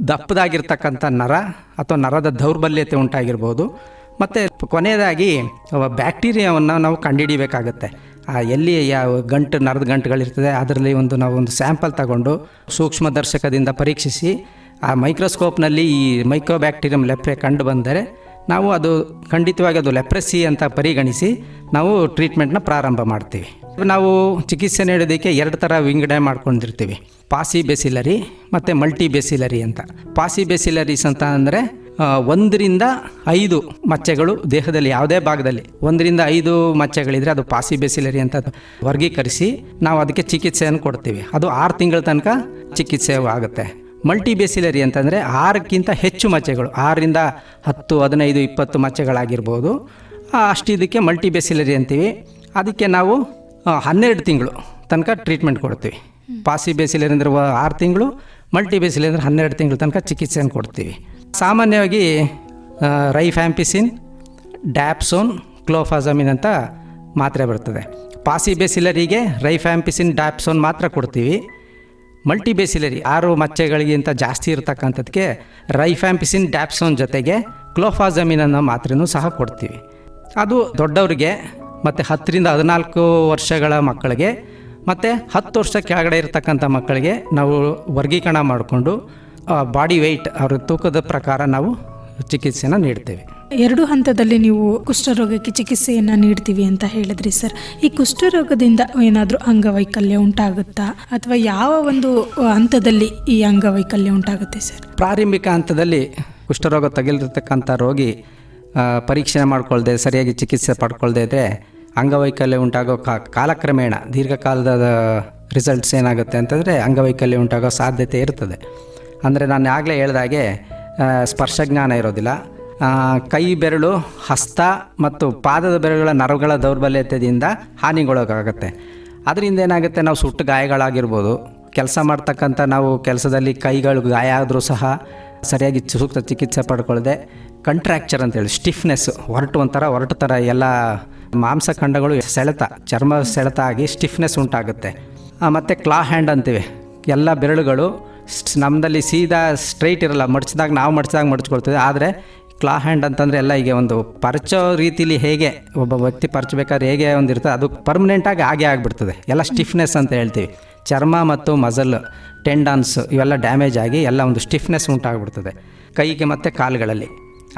ದಪ್ಪದಾಗಿರ್ತಕ್ಕಂಥ ನರ ಅಥವಾ ನರದ ದೌರ್ಬಲ್ಯತೆ ಉಂಟಾಗಿರ್ಬೋದು. ಮತ್ತು ಕೊನೆಯದಾಗಿ ಬ್ಯಾಕ್ಟೀರಿಯಾವನ್ನು ನಾವು ಕಂಡುಹಿಡಿಬೇಕಾಗತ್ತೆ. ಆ ಎಲ್ಲಿ ಯಾವ ಗಂಟು ನರದ ಗಂಟುಗಳಿರ್ತದೆ, ಅದರಲ್ಲಿ ಒಂದು ನಾವು ಒಂದು ಸ್ಯಾಂಪಲ್ ತಗೊಂಡು ಸೂಕ್ಷ್ಮದರ್ಶಕದಿಂದ ಪರೀಕ್ಷಿಸಿ, ಆ ಮೈಕ್ರೋಸ್ಕೋಪ್ನಲ್ಲಿ ಈ ಮೈಕ್ರೋಬ್ಯಾಕ್ಟೀರಿಯಂ ಲೆಪ್ರೆ ಕಂಡು ಬಂದರೆ ನಾವು ಅದು ಖಂಡಿತವಾಗಿ ಅದು ಲೆಪ್ರೆಸಿ ಅಂತ ಪರಿಗಣಿಸಿ ನಾವು ಟ್ರೀಟ್ಮೆಂಟ್ನ ಪ್ರಾರಂಭ ಮಾಡ್ತೀವಿ. ನಾವು ಚಿಕಿತ್ಸೆ ನೀಡೋದಕ್ಕೆ ಎರಡು ಥರ ವಿಂಗಡಣೆ ಮಾಡ್ಕೊಂಡಿರ್ತೀವಿ. ಪಾಸಿ ಬೆಸಿಲರಿ ಮತ್ತು ಮಲ್ಟಿ ಬೆಸಿಲರಿ ಅಂತ. ಪಾಸಿ ಬೆಸಿಲರೀಸ್ ಅಂತ ಅಂದರೆ ಒಂದರಿಂದ ಐದು ಮಚ್ಚೆಗಳು ದೇಹದಲ್ಲಿ ಯಾವುದೇ ಭಾಗದಲ್ಲಿ. ಒಂದರಿಂದ ಐದು ಮಚ್ಚೆಗಳಿದ್ರೆ ಅದು ಪಾಸಿ ಬೆಸಿಲರಿ ಅಂತ ವರ್ಗೀಕರಿಸಿ ನಾವು ಅದಕ್ಕೆ ಚಿಕಿತ್ಸೆಯನ್ನು ಕೊಡ್ತೀವಿ. ಅದು ಆರು ತಿಂಗಳ ತನಕ ಚಿಕಿತ್ಸೆ ಆಗುತ್ತೆ. ಮಲ್ಟಿ ಬೇಸಿಲರಿ ಅಂತಂದರೆ ಆರಕ್ಕಿಂತ ಹೆಚ್ಚು ಮಚ್ಚೆಗಳು ಆರರಿಂದ ಹತ್ತು ಹದಿನೈದು ಇಪ್ಪತ್ತು ಮಚ್ಚೆಗಳಾಗಿರ್ಬೋದು. ಅಷ್ಟು ಇದಕ್ಕೆ ಮಲ್ಟಿ ಬೇಸಿಲರಿ ಅಂತೀವಿ. ಅದಕ್ಕೆ ನಾವು ಹನ್ನೆರಡು ತಿಂಗಳು ತನಕ ಟ್ರೀಟ್ಮೆಂಟ್ ಕೊಡ್ತೀವಿ. ಪಾಸಿ ಬೇಸಿಲರಿ ಅಂದರೆ ಆರು ತಿಂಗಳು ಮಲ್ಟಿ ಬೇಸಿಲರಿ ಅಂದರೆ ಹನ್ನೆರಡು ತಿಂಗಳು ತನಕ ಚಿಕಿತ್ಸೆಯನ್ನು ಕೊಡ್ತೀವಿ. ಸಾಮಾನ್ಯವಾಗಿ ರೈಫ್ಯಾಂಪಿಸಿನ್ ಡ್ಯಾಪ್ಸೋನ್, ಕ್ಲೋಫಾಸಮಿನ್ ಅಂತ ಮಾತ್ರೆ ಬರ್ತದೆ. ಪಾಸಿ ಬೇಸಿಲರಿಗೆ ರೈಫ್ಯಾಂಪಿಸಿನ್ ಡ್ಯಾಪ್ಸೋನ್ ಮಾತ್ರ ಕೊಡ್ತೀವಿ. ಮಲ್ಟಿ ಬೇಸಿಲರಿ ಆರು ಮಚ್ಚೆಗಳಿಗಿಂತ ಜಾಸ್ತಿ ಇರತಕ್ಕಂಥದ್ದಕ್ಕೆ ರೈಫ್ಯಾಂಪಿಸಿನ್ ಡ್ಯಾಪ್ಸೋನ್ ಜೊತೆಗೆ ಕ್ಲೋಫಾಸಮಿನನ್ನು ಮಾತ್ರೆನೂ ಸಹ ಕೊಡ್ತೀವಿ. ಅದು ದೊಡ್ಡವರಿಗೆ, ಮತ್ತು ಹತ್ತರಿಂದ ಹದಿನಾಲ್ಕು ವರ್ಷಗಳ ಮಕ್ಕಳಿಗೆ, ಮತ್ತು ಹತ್ತು ವರ್ಷ ಕೆಳಗಡೆ ಇರತಕ್ಕಂಥ ಮಕ್ಕಳಿಗೆ ನಾವು ವರ್ಗೀಕರಣ ಮಾಡಿಕೊಂಡು ಬಾಡಿ ವೆಯ್ಟ್ ಅವರ ತೂಕದ ಪ್ರಕಾರ ನಾವು ಚಿಕಿತ್ಸೆಯನ್ನು ನೀಡ್ತೇವೆ. ಎರಡು ಹಂತದಲ್ಲಿ ನೀವು ಕುಷ್ಠರೋಗಕ್ಕೆ ಚಿಕಿತ್ಸೆಯನ್ನು ನೀಡ್ತೀವಿ ಅಂತ ಹೇಳಿದ್ರಿ ಸರ್. ಈ ಕುಷ್ಠರೋಗದಿಂದ ಏನಾದರೂ ಅಂಗವೈಕಲ್ಯ ಉಂಟಾಗುತ್ತಾ? ಅಥವಾ ಯಾವ ಒಂದು ಹಂತದಲ್ಲಿ ಈ ಅಂಗವೈಕಲ್ಯ ಉಂಟಾಗುತ್ತೆ ಸರ್? ಪ್ರಾರಂಭಿಕ ಹಂತದಲ್ಲಿ ಕುಷ್ಠರೋಗ ತಗಲಿರ್ತಕ್ಕಂಥ ರೋಗಿ ಪರೀಕ್ಷೆ ಮಾಡಿಕೊಳ್ಳದೆ ಸರಿಯಾಗಿ ಚಿಕಿತ್ಸೆ ಪಡ್ಕೊಳ್ದೇ ಇದ್ದರೆ ಅಂಗವೈಕಲ್ಯ ಉಂಟಾಗೋ ಕಾ ಕಾಲಕ್ರಮೇಣ ದೀರ್ಘಕಾಲದ ರಿಸಲ್ಟ್ಸ್ ಏನಾಗುತ್ತೆ ಅಂತಂದರೆ ಅಂಗವೈಕಲ್ಯ ಉಂಟಾಗೋ ಸಾಧ್ಯತೆ ಇರ್ತದೆ. ಅಂದರೆ ನಾನು ಆಗಲೇ ಹೇಳ್ದಾಗೆ ಸ್ಪರ್ಶ ಸ್ಪರ್ಶಜ್ಞಾನ ಇರೋದಿಲ್ಲ. ಕೈ ಬೆರಳು, ಹಸ್ತ ಮತ್ತು ಪಾದದ ಬೆರಳುಗಳ ನರಗಳ ದೌರ್ಬಲ್ಯತೆಯಿಂದ ಹಾನಿಗೊಳಗಾಗುತ್ತೆ. ಅದರಿಂದ ಏನಾಗುತ್ತೆ, ನಾವು ಸುಟ್ಟು ಗಾಯಗಳಾಗಿರ್ಬೋದು. ಕೆಲಸ ಮಾಡ್ತಕ್ಕಂಥ ನಾವು ಕೆಲಸದಲ್ಲಿ ಕೈಗಳು ಗಾಯ ಆದರೂ ಸಹ ಸರಿಯಾಗಿ ಸೂಕ್ತ ಚಿಕಿತ್ಸೆ ಪಡ್ಕೊಳ್ಳದೆ ಕಂಟ್ರಾಕ್ಚರ್ ಅಂತೇಳಿ ಸ್ಟಿಫ್ನೆಸ್ ಹೊರಟು ಒಂಥರ, ಹೊರಟು ಥರ ಎಲ್ಲ ಮಾಂಸಖಂಡಗಳು ಸೆಳೆತ, ಚರ್ಮ ಸೆಳೆತ ಆಗಿ ಸ್ಟಿಫ್ನೆಸ್ ಉಂಟಾಗುತ್ತೆ. ಮತ್ತು ಕ್ಲಾ ಹ್ಯಾಂಡ್ ಅಂತೀವಿ. ಎಲ್ಲ ಬೆರಳುಗಳು ನಮ್ಮದಲ್ಲಿ ಸೀದಾ ಸ್ಟ್ರೈಟ್ ಇರಲ್ಲ, ಮಡ್ಚಿದಾಗ ನಾವು ಮಡಚಿದಾಗ ಮಡ್ಚ್ಕೊಳ್ತೀವಿ. ಆದರೆ ಕ್ಲಾ ಹ್ಯಾಂಡ್ ಅಂತಂದರೆ ಎಲ್ಲ ಈಗ ಒಂದು ಪರಚೋ ರೀತಿಲಿ ಹೇಗೆ ಒಬ್ಬ ವ್ಯಕ್ತಿ ಪರಚಬೇಕಾದ್ರೆ ಹೇಗೆ ಒಂದು ಇರ್ತದೆ, ಅದು ಪರ್ಮನೆಂಟಾಗಿ ಹಾಗೆ ಆಗಿಬಿಡ್ತದೆ. ಎಲ್ಲ ಸ್ಟಿಫ್ನೆಸ್ ಅಂತ ಹೇಳ್ತೀವಿ. ಚರ್ಮ ಮತ್ತು ಮಜಲ್ ಟೆಂಡನ್ಸ್ ಇವೆಲ್ಲ ಡ್ಯಾಮೇಜ್ ಆಗಿ ಎಲ್ಲ ಒಂದು ಸ್ಟಿಫ್ನೆಸ್ ಉಂಟಾಗ್ಬಿಡ್ತದೆ. ಕೈಗೆ ಮತ್ತು ಕಾಲುಗಳಲ್ಲಿ.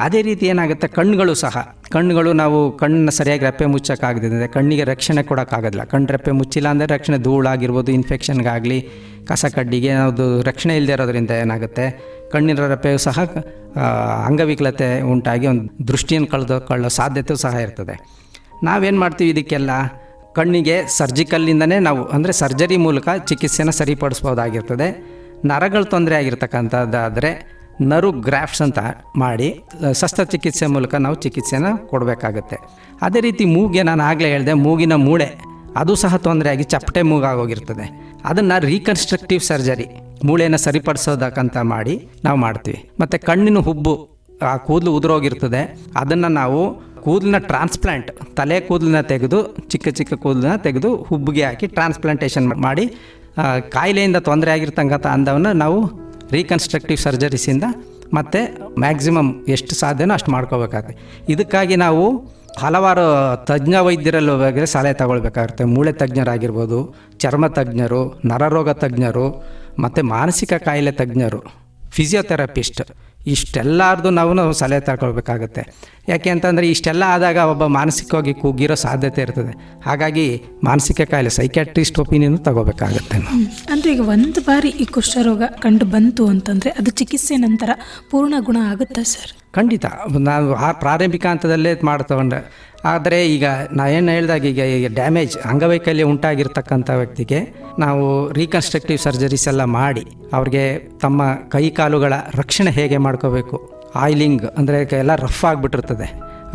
ಅದೇ ರೀತಿ ಏನಾಗುತ್ತೆ? ಕಣ್ಣುಗಳು ಸಹ. ಕಣ್ಣುಗಳು ನಾವು ಕಣ್ಣನ್ನ ಸರಿಯಾಗಿ ರೆಪ್ಪೆ ಮುಚ್ಚೋಕ್ಕಾಗದಿದೆ ಕಣ್ಣಿಗೆ ರಕ್ಷಣೆ ಕೊಡೋಕ್ಕಾಗೋದಿಲ್ಲ. ಕಣ್ಣು ರೆಪ್ಪೆ ಮುಚ್ಚಿಲ್ಲ ಅಂದರೆ ರಕ್ಷಣೆ ಧೂಳಾಗಿರ್ಬೋದು ಇನ್ಫೆಕ್ಷನ್ಗಾಗಲಿ ಕಸ ಕಡ್ಡಿಗೆ ಅದು ರಕ್ಷಣೆ ಇಲ್ಲದೆ ಇರೋದ್ರಿಂದ ಏನಾಗುತ್ತೆ? ಕಣ್ಣಿನ ರೆಪ್ಪೆಯು ಸಹ ಅಂಗವಿಕಲತೆ ಉಂಟಾಗಿ ಒಂದು ದೃಷ್ಟಿಯನ್ನು ಕಳೆದು, ಕಳ್ಳೋ ಸಾಧ್ಯತೆಯೂ ಸಹ ಇರ್ತದೆ. ನಾವೇನು ಮಾಡ್ತೀವಿ ಇದಕ್ಕೆಲ್ಲ? ಕಣ್ಣಿಗೆ ಸರ್ಜಿಕಲ್ಲಿಂದನೇ ನಾವು, ಅಂದರೆ ಸರ್ಜರಿ ಮೂಲಕ ಚಿಕಿತ್ಸೆನ ಸರಿಪಡಿಸ್ಬೋದಾಗಿರ್ತದೆ. ನರಗಳು ತೊಂದರೆ ಆಗಿರ್ತಕ್ಕಂಥದ್ದಾದರೆ ನರು ಗ್ರಾಫ್ಟ್ಸ್ ಅಂತ ಮಾಡಿ ಶಸ್ತ್ರಚಿಕಿತ್ಸೆ ಮೂಲಕ ನಾವು ಚಿಕಿತ್ಸೆನ ಕೊಡಬೇಕಾಗತ್ತೆ. ಅದೇ ರೀತಿ ಮೂಗೆ ನಾನು ಆಗಲೇ ಹೇಳಿದೆ, ಮೂಗಿನ ಮೂಳೆ, ಅದು ಸಹ ತೊಂದರೆಯಾಗಿ ಚಪ್ಪಟೆ ಮೂಗಾಗೋಗಿರ್ತದೆ. ಅದನ್ನು ರೀಕನ್ಸ್ಟ್ರಕ್ಟಿವ್ ಸರ್ಜರಿ ಮೂಳೆಯನ್ನು ಸರಿಪಡಿಸೋದಕ್ಕಂತ ಮಾಡಿ ನಾವು ಮಾಡ್ತೀವಿ. ಮತ್ತು ಕಣ್ಣಿನ ಹುಬ್ಬು, ಆ ಕೂದಲು ಉದುರೋಗಿರ್ತದೆ, ಅದನ್ನು ನಾವು ಕೂದಲಿನ ಟ್ರಾನ್ಸ್ಪ್ಲಾಂಟ್, ತಲೆ ಕೂದಲನ್ನ ತೆಗೆದು, ಚಿಕ್ಕ ಚಿಕ್ಕ ಕೂದಲನ್ನ ತೆಗೆದು ಹುಬ್ಬಿಗೆ ಹಾಕಿ ಟ್ರಾನ್ಸ್ಪ್ಲಾಂಟೇಷನ್ ಮಾಡಿ ಕಾಯಿಲೆಯಿಂದ ತೊಂದರೆ ಆಗಿರ್ತಕ್ಕಂಥ ಅಂದವನ್ನು ನಾವು ರೀಕನ್ಸ್ಟ್ರಕ್ಟಿವ್ ಸರ್ಜರೀಸಿಂದ ಮತ್ತು ಮ್ಯಾಕ್ಸಿಮಮ್ ಎಷ್ಟು ಸಾಧ್ಯನೋ ಅಷ್ಟು ಮಾಡ್ಕೋಬೇಕಾಗುತ್ತೆ. ಇದಕ್ಕಾಗಿ ನಾವು ಹಲವಾರು ತಜ್ಞ ವೈದ್ಯರಲ್ಲಿ ಹೋಗಿದ್ರೆ ಸಲಹೆ ತಗೊಳ್ಬೇಕಾಗುತ್ತೆ. ಮೂಳೆ ತಜ್ಞರಾಗಿರ್ಬೋದು, ಚರ್ಮ ತಜ್ಞರು, ನರರೋಗ ತಜ್ಞರು, ಮತ್ತು ಮಾನಸಿಕ ಕಾಯಿಲೆ ತಜ್ಞರು ಫಿಸಿಯೋಥೆರಪಿಸ್ಟ್ ಇಷ್ಟೆಲ್ಲಾರ್ದು ನಾವು ಸಲಹೆ ತಗೊಳ್ಬೇಕಾಗತ್ತೆ. ಯಾಕೆ ಅಂತಂದರೆ ಇಷ್ಟೆಲ್ಲ ಆದಾಗ ಒಬ್ಬ ಮಾನಸಿಕವಾಗಿ ಕುಗ್ಗಿರೋ ಸಾಧ್ಯತೆ ಇರ್ತದೆ. ಹಾಗಾಗಿ ಮಾನಸಿಕ ಕಾಯಿಲೆ ಸೈಕ್ಯಾಟ್ರಿಸ್ಟ್ ಒಪಿನಿಯನ್ ತಗೋಬೇಕಾಗತ್ತೆ ಅಂದರೆ ಈಗ ಒಂದು ಬಾರಿ ಈ ಕುಷ್ಠರೋಗ ಕಂಡು ಬಂತು ಅಂತಂದರೆ ಅದು ಚಿಕಿತ್ಸೆ ನಂತರ ಪೂರ್ಣ ಗುಣ ಆಗುತ್ತಾ ಸರ್? ಖಂಡಿತ. ನಾವು ಆ ಪ್ರಾರಂಭಿಕ ಹಂತದಲ್ಲೇ ಮಾಡ್ತಗೊಂಡೆ ಆದರೆ ಈಗ ನಾ ಏನು ಹೇಳಿದಾಗ ಈಗ ಈಗ ಡ್ಯಾಮೇಜ್ ಅಂಗವೈಕಲ್ಯ ಉಂಟಾಗಿರ್ತಕ್ಕಂಥ ವ್ಯಕ್ತಿಗೆ ನಾವು ರೀಕನ್ಸ್ಟ್ರಕ್ಟಿವ್ ಸರ್ಜರೀಸ್ ಎಲ್ಲ ಮಾಡಿ ಅವ್ರಿಗೆ ತಮ್ಮ ಕೈ ಕಾಲುಗಳ ರಕ್ಷಣೆ ಹೇಗೆ ಮಾಡ್ಕೋಬೇಕು. ಆಯಿಲಿಂಗ್ ಅಂದರೆ ಎಲ್ಲ ರಫ್ ಆಗಿಬಿಟ್ಟಿರ್ತದೆ.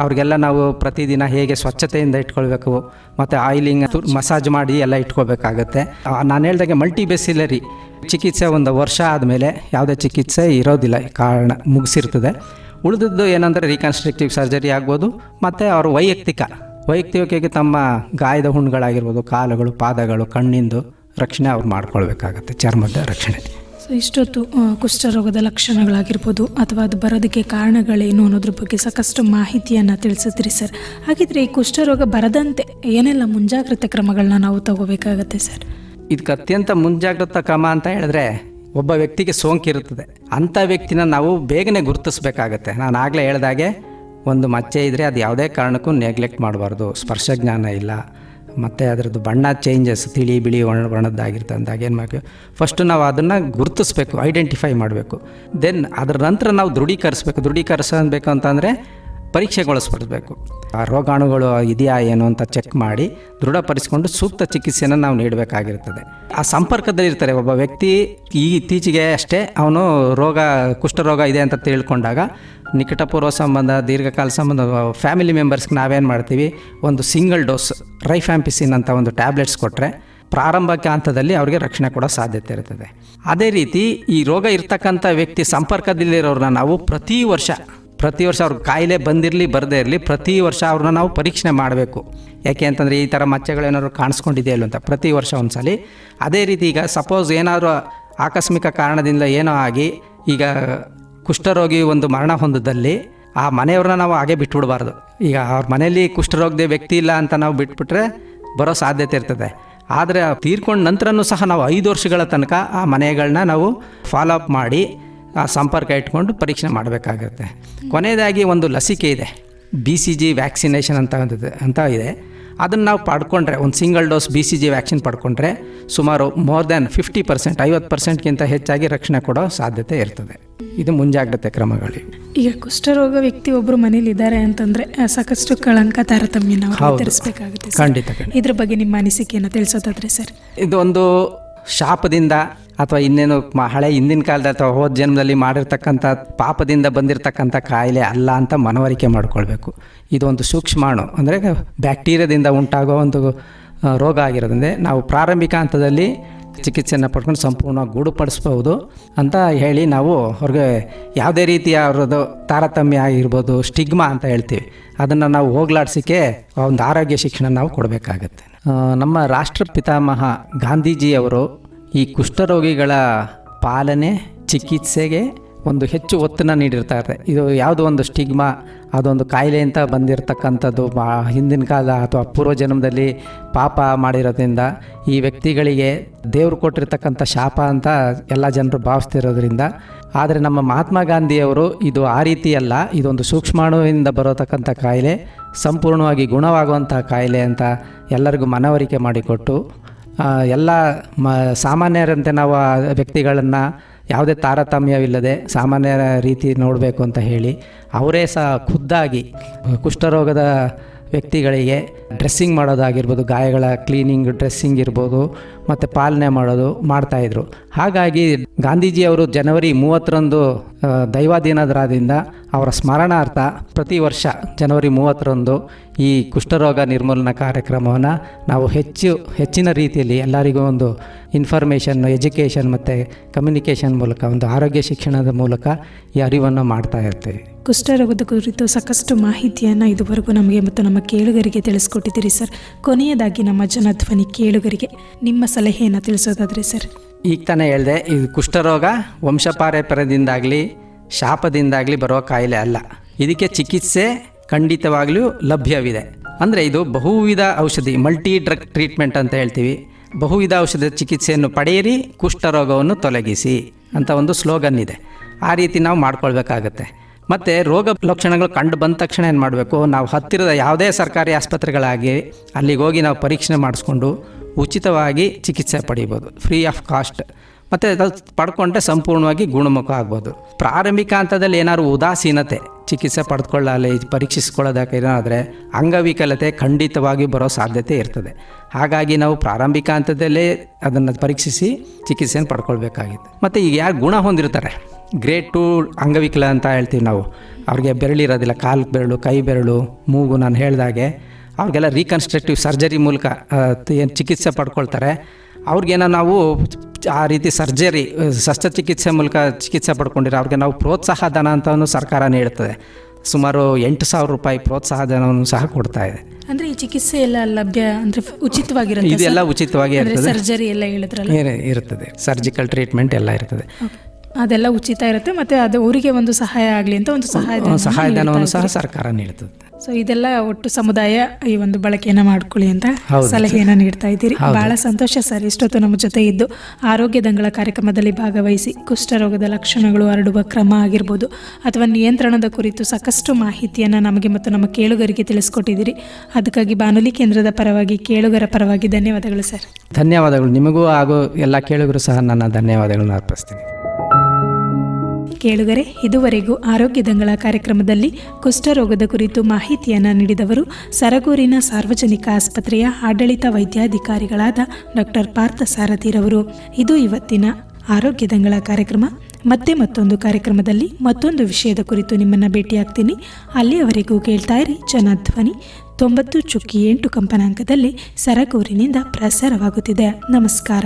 ಅವ್ರಿಗೆಲ್ಲ ನಾವು ಪ್ರತಿದಿನ ಹೇಗೆ ಸ್ವಚ್ಛತೆಯಿಂದ ಇಟ್ಕೊಳ್ಬೇಕು, ಮತ್ತು ಆಯಿಲಿಂಗ್ ಮಸಾಜ್ ಮಾಡಿ ಎಲ್ಲ ಇಟ್ಕೋಬೇಕಾಗತ್ತೆ. ನಾನು ಹೇಳ್ದಾಗೆ ಮಲ್ಟಿ ಬೆಸಿಲರಿ ಚಿಕಿತ್ಸೆ ಒಂದು ವರ್ಷ ಆದಮೇಲೆ ಯಾವುದೇ ಚಿಕಿತ್ಸೆ ಇರೋದಿಲ್ಲ ಕಾರಣ ಮುಗಿಸಿರ್ತದೆ. ಉಳಿದದ್ದು ಏನಂದರೆ ರೀಕನ್ಸ್ಟ್ರಕ್ಟಿವ್ ಸರ್ಜರಿ ಆಗ್ಬೋದು, ಮತ್ತು ಅವ್ರ ವೈಯಕ್ತಿಕ, ವೈಯಕ್ತಿಕವಾಗಿ ತಮ್ಮ ಗಾಯದ ಹುಣ್ಣುಗಳಾಗಿರ್ಬೋದು, ಕಾಲುಗಳು, ಪಾದಗಳು, ಕಣ್ಣಿಂದು ರಕ್ಷಣೆ ಅವ್ರು ಮಾಡ್ಕೊಳ್ಬೇಕಾಗತ್ತೆ, ಚರ್ಮದ ರಕ್ಷಣೆ ಸೊ ಇಷ್ಟೊತ್ತು ಕುಷ್ಠರೋಗದ ಲಕ್ಷಣಗಳಾಗಿರ್ಬೋದು ಅಥವಾ ಅದು ಬರೋದಕ್ಕೆ ಕಾರಣಗಳೇನು ಅನ್ನೋದ್ರ ಬಗ್ಗೆ ಸಾಕಷ್ಟು ಮಾಹಿತಿಯನ್ನು ತಿಳಿಸಿದ್ರಿ ಸರ್. ಹಾಗಿದ್ರೆ ಈ ಕುಷ್ಠರೋಗ ಬರದಂತೆ ಏನೆಲ್ಲ ಮುಂಜಾಗ್ರತೆ ಕ್ರಮಗಳನ್ನ ನಾವು ತಗೋಬೇಕಾಗತ್ತೆ ಸರ್? ಇದಕ್ಕೆ ಅತ್ಯಂತ ಮುಂಜಾಗ್ರತಾ ಕ್ರಮ ಅಂತ ಹೇಳಿದ್ರೆ ಒಬ್ಬ ವ್ಯಕ್ತಿಗೆ ಸೋಂಕಿರುತ್ತದೆ ಅಂಥ ವ್ಯಕ್ತಿನ ನಾವು ಬೇಗನೆ ಗುರುತಿಸ್ಬೇಕಾಗತ್ತೆ. ನಾನು ಆಗಲೇ ಹೇಳ್ದಾಗೆ ಒಂದು ಮಚ್ಚೆ ಇದ್ದರೆ ಅದು ಯಾವುದೇ ಕಾರಣಕ್ಕೂ ನೆಗ್ಲೆಕ್ಟ್ ಮಾಡಬಾರ್ದು. ಸ್ಪರ್ಶ ಜ್ಞಾನ ಇಲ್ಲ. ಮತ್ತು ಅದರದ್ದು ಬಣ್ಣ ಚೇಂಜಸ್ ತಿಳಿ, ಬಿಳಿ ವರ್ಣ ವರ್ಣದ್ದಾಗಿರ್ತದೆ ಅಂದಾಗ ಏನು ಮಾಡಬೇಕು? ಫಸ್ಟು ನಾವು ಅದನ್ನು ಗುರುತಿಸ್ಬೇಕು ಐಡೆಂಟಿಫೈ ಮಾಡಬೇಕು. ದೆನ್ ಅದರ ನಂತರ ನಾವು ದೃಢೀಕರಿಸ್ಬೇಕು. ದೃಢೀಕರಿಸಬೇಕು ಅಂತಂದರೆ ಪರೀಕ್ಷೆಗೊಳಿಸ್ಬಿಡ್ಬೇಕು ಆ ರೋಗಾಣುಗಳು ಇದೆಯಾ ಏನು ಅಂತ ಚೆಕ್ ಮಾಡಿ ದೃಢಪಡಿಸಿಕೊಂಡು ಸೂಕ್ತ ಚಿಕಿತ್ಸೆಯನ್ನು ನಾವು ನೀಡಬೇಕಾಗಿರ್ತದೆ. ಆ ಸಂಪರ್ಕದಲ್ಲಿರ್ತಾರೆ ಒಬ್ಬ ವ್ಯಕ್ತಿ, ಈ ಇತ್ತೀಚೆಗೆ ಅಷ್ಟೇ ಅವನು ರೋಗ, ಕುಷ್ಠರೋಗ ಇದೆ ಅಂತ ತಿಳ್ಕೊಂಡಾಗ ನಿಕಟಪೂರ್ವ ಸಂಬಂಧ, ದೀರ್ಘಕಾಲ ಸಂಬಂಧ ಫ್ಯಾಮಿಲಿ ಮೆಂಬರ್ಸ್ಗೆ ನಾವೇನು ಮಾಡ್ತೀವಿ? ಒಂದು ಸಿಂಗಲ್ ಡೋಸ್ ರೈಫ್ಯಾಂಪಿಸಿನ್ ಅಂತ ಒಂದು ಟ್ಯಾಬ್ಲೆಟ್ಸ್ ಕೊಟ್ಟರೆ ಪ್ರಾರಂಭಕ್ಕೆ ಹಂತದಲ್ಲಿ ಅವರಿಗೆ ರಕ್ಷಣೆ ಕೊಡೋ ಸಾಧ್ಯತೆ ಇರ್ತದೆ. ಅದೇ ರೀತಿ ಈ ರೋಗ ಇರ್ತಕ್ಕಂಥ ವ್ಯಕ್ತಿ ಸಂಪರ್ಕದಲ್ಲಿರೋರನ್ನ ನಾವು ಪ್ರತಿ ವರ್ಷ ಪ್ರತಿ ವರ್ಷ ಅವ್ರಿಗೆ ಕಾಯಿಲೆ ಬಂದಿರಲಿ, ಬರದೇ ಇರಲಿ, ಪ್ರತಿ ವರ್ಷ ಅವ್ರನ್ನ ನಾವು ಪರೀಕ್ಷೆ ಮಾಡಬೇಕು. ಯಾಕೆ ಅಂತಂದರೆ ಈ ಥರ ಮಚ್ಚೆಗಳೇನಾದ್ರು ಕಾಣಿಸ್ಕೊಂಡಿದೆಯಲ್ಲ ಅಂತ ಪ್ರತಿ ವರ್ಷ ಒಂದ್ಸಲಿ. ಅದೇ ರೀತಿ ಈಗ ಸಪೋಸ್ ಏನಾದರೂ ಆಕಸ್ಮಿಕ ಕಾರಣದಿಂದ ಏನೋ ಆಗಿ, ಈಗ ಕುಷ್ಠರೋಗಿ ಒಂದು ಮರಣ ಹೊಂದದಲ್ಲಿ ಆ ಮನೆಯವ್ರನ್ನ ನಾವು ಹಾಗೆ ಬಿಟ್ಬಿಡ್ಬಾರ್ದು. ಈಗ ಅವ್ರ ಮನೆಯಲ್ಲಿ ಕುಷ್ಠರೋಗದ ವ್ಯಕ್ತಿ ಇಲ್ಲ ಅಂತ ನಾವು ಬಿಟ್ಬಿಟ್ರೆ ಬರೋ ಸಾಧ್ಯತೆ ಇರ್ತದೆ. ಆದರೆ ತೀರ್ಕೊಂಡ ನಂತರನೂ ಸಹ ನಾವು ಐದು ವರ್ಷಗಳ ತನಕ ಆ ಮನೆಗಳನ್ನ ನಾವು ಫಾಲೋ ಅಪ್ ಮಾಡಿ ಆ ಸಂಪರ್ಕ ಇಟ್ಕೊಂಡು ಪರೀಕ್ಷೆ ಮಾಡಬೇಕಾಗುತ್ತೆ. ಕೊನೆಯದಾಗಿ ಒಂದು ಲಸಿಕೆ ಇದೆ. ಬಿ ಸಿ ಜಿ ವ್ಯಾಕ್ಸಿನೇಷನ್ ಅಂತ ಅಂತ ಇದೆ. ಅದನ್ನು ನಾವು ಪಡ್ಕೊಂಡ್ರೆ ಒಂದು single dose B C G vaccine ಪಡ್ಕೊಂಡ್ರೆ ಸುಮಾರು ಮೋರ್ ದ್ಯಾನ್ ಫಿಫ್ಟಿ ಪರ್ಸೆಂಟ್ ಐವತ್ತು ಪರ್ಸೆಂಟ್ಗಿಂತ ಹೆಚ್ಚಾಗಿ ರಕ್ಷಣೆ ಕೊಡೋ ಸಾಧ್ಯತೆ ಇರ್ತದೆ. ಇದು ಮುಂಜಾಗ್ರತೆ ಕ್ರಮಗಳು. ಈಗ ಕುಷ್ಠರೋಗ ವ್ಯಕ್ತಿ ಒಬ್ಬರು ಮನೇಲಿ ಇದ್ದಾರೆ ಅಂತಂದ್ರೆ ಸಾಕಷ್ಟು ಕಳಂಕ ತಾರತಮ್ಯ ನಾವು. ತಿಳಿಸ್ಬೇಕಾಗುತ್ತೆ ಖಂಡಿತ. ಇದ್ರ ಬಗ್ಗೆ ನಿಮ್ಮ ಅನಿಸಿಕೆಯನ್ನು ತಿಳಿಸೋದಾದ್ರೆ ಸರ್. ಇದೊಂದು ಶಾಪದಿಂದ ಅಥವಾ ಇನ್ನೇನು ಹಳೆ ಹಿಂದಿನ ಕಾಲದ ಅಥವಾ ಹೋದ ಜನ್ಮದಲ್ಲಿ ಮಾಡಿರ್ತಕ್ಕಂಥ ಪಾಪದಿಂದ ಬಂದಿರತಕ್ಕಂಥ ಕಾಯಿಲೆ ಅಲ್ಲ ಅಂತ ಮನವರಿಕೆ ಮಾಡಿಕೊಳ್ಬೇಕು. ಇದೊಂದು ಸೂಕ್ಷ್ಮಾಣು. ಅಂದರೆ ಬ್ಯಾಕ್ಟೀರಿಯಾದಿಂದ ಉಂಟಾಗೋ ಒಂದು ರೋಗ ಆಗಿರೋದ್ರಿಂದ ನಾವು ಪ್ರಾರಂಭಿಕ ಹಂತದಲ್ಲಿ ಚಿಕಿತ್ಸೆಯನ್ನು ಪಡ್ಕೊಂಡು ಸಂಪೂರ್ಣ ಗೂಡುಪಡಿಸ್ಬೋದು ಅಂತ ಹೇಳಿ ನಾವು ಅವ್ರಿಗೆ ಯಾವುದೇ ರೀತಿಯ ಅವ್ರದ್ದು ತಾರತಮ್ಯ ಆಗಿರ್ಬೋದು, ಸ್ಟಿಗ್ಮಾ ಅಂತ ಹೇಳ್ತೀವಿ. ಅದನ್ನು ನಾವು ಹೋಗ್ಲಾಡ್ಸೋಕ್ಕೆ ಒಂದು ಆರೋಗ್ಯ ಶಿಕ್ಷಣ ನಾವು ಕೊಡಬೇಕಾಗತ್ತೆ. ನಮ್ಮ ರಾಷ್ಟ್ರ ಪಿತಾಮಹ ಗಾಂಧೀಜಿಯವರು ಈ ಕುಷ್ಠರೋಗಿಗಳ ಪಾಲನೆ, ಚಿಕಿತ್ಸೆಗೆ ಒಂದು ಹೆಚ್ಚು ಒತ್ತನ್ನು ನೀಡಿರ್ತಾರೆ. ಇದು ಯಾವುದೋ ಒಂದು ಸ್ಟಿಗ್ಮಾ, ಅದೊಂದು ಕಾಯಿಲೆ ಅಂತ ಬಂದಿರತಕ್ಕಂಥದ್ದು ಬಾ ಹಿಂದಿನ ಕಾಲ ಅಥವಾ ಪೂರ್ವ ಜನ್ಮದಲ್ಲಿ ಪಾಪ ಮಾಡಿರೋದ್ರಿಂದ, ಈ ವ್ಯಕ್ತಿಗಳಿಗೆ ದೇವರು ಕೊಟ್ಟಿರ್ತಕ್ಕಂಥ ಶಾಪ ಅಂತ ಎಲ್ಲ ಜನರು ಭಾವಿಸ್ತಿರೋದ್ರಿಂದ, ಆದರೆ ನಮ್ಮ ಮಹಾತ್ಮ ಗಾಂಧಿಯವರು ಇದು ಆ ರೀತಿ ಅಲ್ಲ, ಇದೊಂದು ಸೂಕ್ಷ್ಮಾಣುವಿನಿಂದ ಬರೋತಕ್ಕಂಥ ಕಾಯಿಲೆ, ಸಂಪೂರ್ಣವಾಗಿ ಗುಣವಾಗುವಂಥ ಕಾಯಿಲೆ ಅಂತ ಎಲ್ಲರಿಗೂ ಮನವರಿಕೆ ಮಾಡಿಕೊಟ್ಟು ಎಲ್ಲ ಮ ಸಾಮಾನ್ಯರಂತೆ ನಾವು ಆ ವ್ಯಕ್ತಿಗಳನ್ನು ಯಾವುದೇ ತಾರತಮ್ಯವಿಲ್ಲದೆ ಸಾಮಾನ್ಯ ರೀತಿ ನೋಡಬೇಕು ಅಂತ ಹೇಳಿ ಅವರೇ ಸಹ ಖುದ್ದಾಗಿ ಕುಷ್ಠರೋಗದ ವ್ಯಕ್ತಿಗಳಿಗೆ ಡ್ರೆಸ್ಸಿಂಗ್ ಮಾಡೋದಾಗಿರ್ಬೋದು ಗಾಯಗಳ ಕ್ಲೀನಿಂಗ್ ಡ್ರೆಸ್ಸಿಂಗ್ ಇರ್ಬೋದು ಮತ್ತು ಪಾಲನೆ ಮಾಡೋದು ಮಾಡ್ತಾಯಿದ್ರು ಹಾಗಾಗಿ ಗಾಂಧೀಜಿಯವರು ಜನವರಿ ಮೂವತ್ತರಂದು ಆ, ದೈವಾಧೀನರಾದಿಂದ ಅವರ ಸ್ಮರಣಾರ್ಥ ಪ್ರತಿ ವರ್ಷ ಜನವರಿ ಮೂವತ್ತರಂದು ಈ ಕುಷ್ಠರೋಗ ನಿರ್ಮೂಲನಾ ಕಾರ್ಯಕ್ರಮವನ್ನು ನಾವು ಹೆಚ್ಚು ಹೆಚ್ಚಿನ ರೀತಿಯಲ್ಲಿ ಎಲ್ಲರಿಗೂ ಒಂದು ಇನ್ಫಾರ್ಮೇಷನ್ ಎಜುಕೇಷನ್ ಮತ್ತು ಕಮ್ಯುನಿಕೇಷನ್ ಮೂಲಕ ಒಂದು ಆರೋಗ್ಯ ಶಿಕ್ಷಣದ ಮೂಲಕ ಈ ಅರಿವನ್ನು ಮಾಡ್ತಾ ಇರ್ತೀವಿ. ಕುಷ್ಠರೋಗದ ಕುರಿತು ಸಾಕಷ್ಟು ಮಾಹಿತಿಯನ್ನು ಇದುವರೆಗೂ ನಮಗೆ ಮತ್ತು ನಮ್ಮ ಕೇಳುಗರಿಗೆ ತಿಳಿಸ್ಕೊಟ್ಟಿದ್ದೀರಿ ಸರ್. ಕೊನೆಯದಾಗಿ ನಮ್ಮ ಜನಧ್ವನಿ ಕೇಳುಗರಿಗೆ ನಿಮ್ಮ ಸಲಹೆಯನ್ನು ತಿಳಿಸೋದಾದರೆ ಸರ್. ಈಗ ತಾನೇ ಹೇಳಿದೆ ಇದು ಕುಷ್ಠರೋಗ ವಂಶಪಾರಂಪರ್ಯದಿಂದಾಗಲಿ ಶಾಪದಿಂದಾಗಲಿ ಬರುವ ಕಾಯಿಲೆ ಅಲ್ಲ. ಇದಕ್ಕೆ ಚಿಕಿತ್ಸೆ ಖಂಡಿತವಾಗಲೂ ಲಭ್ಯವಿದೆ. ಅಂದರೆ ಇದು ಬಹುವಿಧ ಔಷಧಿ ಮಲ್ಟಿ ಡ್ರಗ್ ಟ್ರೀಟ್ಮೆಂಟ್ ಅಂತ ಹೇಳ್ತೀವಿ. ಬಹುವಿಧ ಔಷಧ ಚಿಕಿತ್ಸೆಯನ್ನು ಪಡೆಯಿರಿ ಕುಷ್ಠರೋಗವನ್ನು ತೊಲಗಿಸಿ ಅಂತ ಒಂದು ಸ್ಲೋಗನ್ ಇದೆ. ಆ ರೀತಿ ನಾವು ಮಾಡ್ಕೊಳ್ಬೇಕಾಗತ್ತೆ. ಮತ್ತು ರೋಗ ಲಕ್ಷಣಗಳು ಕಂಡು ಬಂದ ತಕ್ಷಣ ಏನು ಮಾಡಬೇಕು? ನಾವು ಹತ್ತಿರದ ಯಾವುದೇ ಸರ್ಕಾರಿ ಆಸ್ಪತ್ರೆಗಳಾಗಿ ಅಲ್ಲಿಗೆ ಹೋಗಿ ನಾವು ಪರೀಕ್ಷೆ ಮಾಡಿಸ್ಕೊಂಡು ಉಚಿತವಾಗಿ ಚಿಕಿತ್ಸೆ ಪಡಿಬೋದು. ಫ್ರೀ ಆಫ್ ಕಾಸ್ಟ್ ಮತ್ತು ಅದು ಪಡ್ಕೊಂಡ್ರೆ ಸಂಪೂರ್ಣವಾಗಿ ಗುಣಮುಖ ಆಗ್ಬೋದು. ಪ್ರಾರಂಭಿಕ ಹಂತದಲ್ಲಿ ಏನಾದ್ರು ಉದಾಸೀನತೆ, ಚಿಕಿತ್ಸೆ ಪಡೆದುಕೊಳ್ಳಲಿ ಪರೀಕ್ಷಿಸ್ಕೊಳ್ಳೋದಕ್ಕೆ ಏನಾದರೆ ಅಂಗವಿಕಲತೆ ಖಂಡಿತವಾಗಿ ಬರೋ ಸಾಧ್ಯತೆ ಇರ್ತದೆ. ಹಾಗಾಗಿ ನಾವು ಪ್ರಾರಂಭಿಕ ಹಂತದಲ್ಲೇ ಅದನ್ನು ಪರೀಕ್ಷಿಸಿ ಚಿಕಿತ್ಸೆಯನ್ನು ಪಡ್ಕೊಳ್ಬೇಕಾಗಿತ್ತು. ಮತ್ತು ಈಗ ಯಾರು ಗುಣ ಹೊಂದಿರ್ತಾರೆ? ಗ್ರೇಟ್ ಟು ಅಂಗವಿಕಲ ಅಂತ ಹೇಳ್ತೀವಿ ನಾವು. ಅವ್ರಿಗೆ ಬೆರಳಿರೋದಿಲ್ಲ, ಕಾಲು ಬೆರಳು, ಕೈ ಬೆರಳು, ಮೂಗು, ನಾನು ಹೇಳಿದಾಗೆ ಅವ್ರಿಗೆಲ್ಲ ರೀಕನ್ಸ್ಟ್ರಕ್ಟಿವ್ ಸರ್ಜರಿ ಮೂಲಕ ಏನು ಚಿಕಿತ್ಸೆ ಪಡ್ಕೊಳ್ತಾರೆ. ಅವ್ರಿಗೇನೋ ನಾವು ಆ ರೀತಿ ಸರ್ಜರಿ ಶಸ್ತ್ರಚಿಕಿತ್ಸೆ ಮೂಲಕ ಚಿಕಿತ್ಸೆ ಪಡ್ಕೊಂಡಿರೋ ಅವ್ರಿಗೆ ನಾವು ಪ್ರೋತ್ಸಾಹ ಧನ ಅಂತಲೂ ಸರ್ಕಾರ ನೀಡುತ್ತದೆ ಸುಮಾರು ಎಂಟು ಸಾವಿರ ರೂಪಾಯಿ ಪ್ರೋತ್ಸಾಹ ಧನವನ್ನು ಸಹ ಕೊಡ್ತಾ ಇದೆ. ಅಂದ್ರೆ ಈ ಚಿಕಿತ್ಸೆ ಎಲ್ಲ ಲಭ್ಯ ಅಂದ್ರೆ ಉಚಿತವಾಗಿರುತ್ತೆ ಇದೆಲ್ಲ ಉಚಿತವಾಗಿ ಇರ್ತದೆ. ಸರ್ಜರಿ ಎಲ್ಲ ಹೇಳಿದ್ರಲ್ಲ? ಇರುತ್ತದೆ ಇರ್ತದೆ. ಸರ್ಜಿಕಲ್ ಟ್ರೀಟ್ಮೆಂಟ್ ಎಲ್ಲ ಇರ್ತದೆ. ಅದೆಲ್ಲ ಉಚಿತ ಇರುತ್ತೆ ಮತ್ತೆ ಅದು ಅವರಿಗೆ ಒಂದು ಸಹಾಯ ಆಗಲಿ ಅಂತ ಒಂದು ಸಹಾಯ ಸಹಾಯಧನವನ್ನು ಸಹ ಸರ್ಕಾರ ನೀಡುತ್ತದೆ ಸೊ ಇದೆಲ್ಲ ಒಟ್ಟು ಸಮುದಾಯ ಈ ಒಂದು ಬಳಕೆಯನ್ನ ಮಾಡ್ಕೊಳ್ಳಿ ಅಂತ ಸಲಹೆಯನ್ನು ನೀಡ್ತಾ ಇದ್ದೀರಿ. ಬಹಳ ಸಂತೋಷ ಸರ್ ಇಷ್ಟೊತ್ತು ನಮ್ಮ ಜೊತೆ ಇದ್ದು ಆರೋಗ್ಯ ದಂಗಳ ಕಾರ್ಯಕ್ರಮದಲ್ಲಿ ಭಾಗವಹಿಸಿ ಕುಷ್ಠರೋಗದ ಲಕ್ಷಣಗಳು ಹರಡುವ ಕ್ರಮ ಆಗಿರ್ಬೋದು ಅಥವಾ ನಿಯಂತ್ರಣದ ಕುರಿತು ಸಾಕಷ್ಟು ಮಾಹಿತಿಯನ್ನ ನಮಗೆ ಮತ್ತು ನಮ್ಮ ಕೇಳುಗರಿಗೆ ತಿಳಿಸ್ಕೊಟ್ಟಿದ್ದೀರಿ. ಅದಕ್ಕಾಗಿ ಬಾನುಲಿ ಕೇಂದ್ರದ ಪರವಾಗಿ ಕೇಳುಗರ ಪರವಾಗಿ ಧನ್ಯವಾದಗಳು ಸರ್. ಧನ್ಯವಾದಗಳು. ನಿಮಗೂ ಹಾಗೂ ಎಲ್ಲ ಕೇಳುಗರು ಸಹ ನನ್ನ ಧನ್ಯವಾದಗಳನ್ನು ಅರ್ಪಿಸ್ತೀನಿ. ಕೇಳುಗರೆ, ಇದುವರೆಗೂ ಆರೋಗ್ಯ ದಂಗಳ ಕಾರ್ಯಕ್ರಮದಲ್ಲಿ ಕುಷ್ಠರೋಗದ ಕುರಿತು ಮಾಹಿತಿಯನ್ನು ನೀಡಿದವರು ಸರಗೂರಿನ ಸಾರ್ವಜನಿಕ ಆಸ್ಪತ್ರೆಯ ಆಡಳಿತ ವೈದ್ಯಾಧಿಕಾರಿಗಳಾದ ಡಾಕ್ಟರ್ ಪಾರ್ಥ ಸಾರಥಿರವರು ಇದು ಇವತ್ತಿನ ಆರೋಗ್ಯ ದಂಗಳ ಕಾರ್ಯಕ್ರಮ. ಮತ್ತೆ ಮತ್ತೊಂದು ಕಾರ್ಯಕ್ರಮದಲ್ಲಿ ಮತ್ತೊಂದು ವಿಷಯದ ಕುರಿತು ನಿಮ್ಮನ್ನು ಭೇಟಿಯಾಗ್ತೀನಿ. ಅಲ್ಲಿಯವರೆಗೂ ಕೇಳ್ತಾ ಇರಿ ಜನಧ್ವನಿ. ತೊಂಬತ್ತು ಚುಕ್ಕಿ ಎಂಟು ಕಂಪನಾಂಕದಲ್ಲಿ ಸರಗೂರಿನಿಂದ ಪ್ರಸಾರವಾಗುತ್ತಿದೆ. ನಮಸ್ಕಾರ.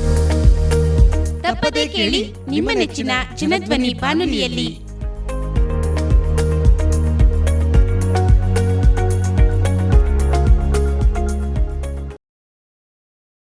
ತಪ್ಪದೇ ಕೇಳಿ ನಿಮ್ಮ ನೆಚ್ಚಿನ ಜನಧ್ವನಿ ಬಾನುಲಿಯಲ್ಲಿ.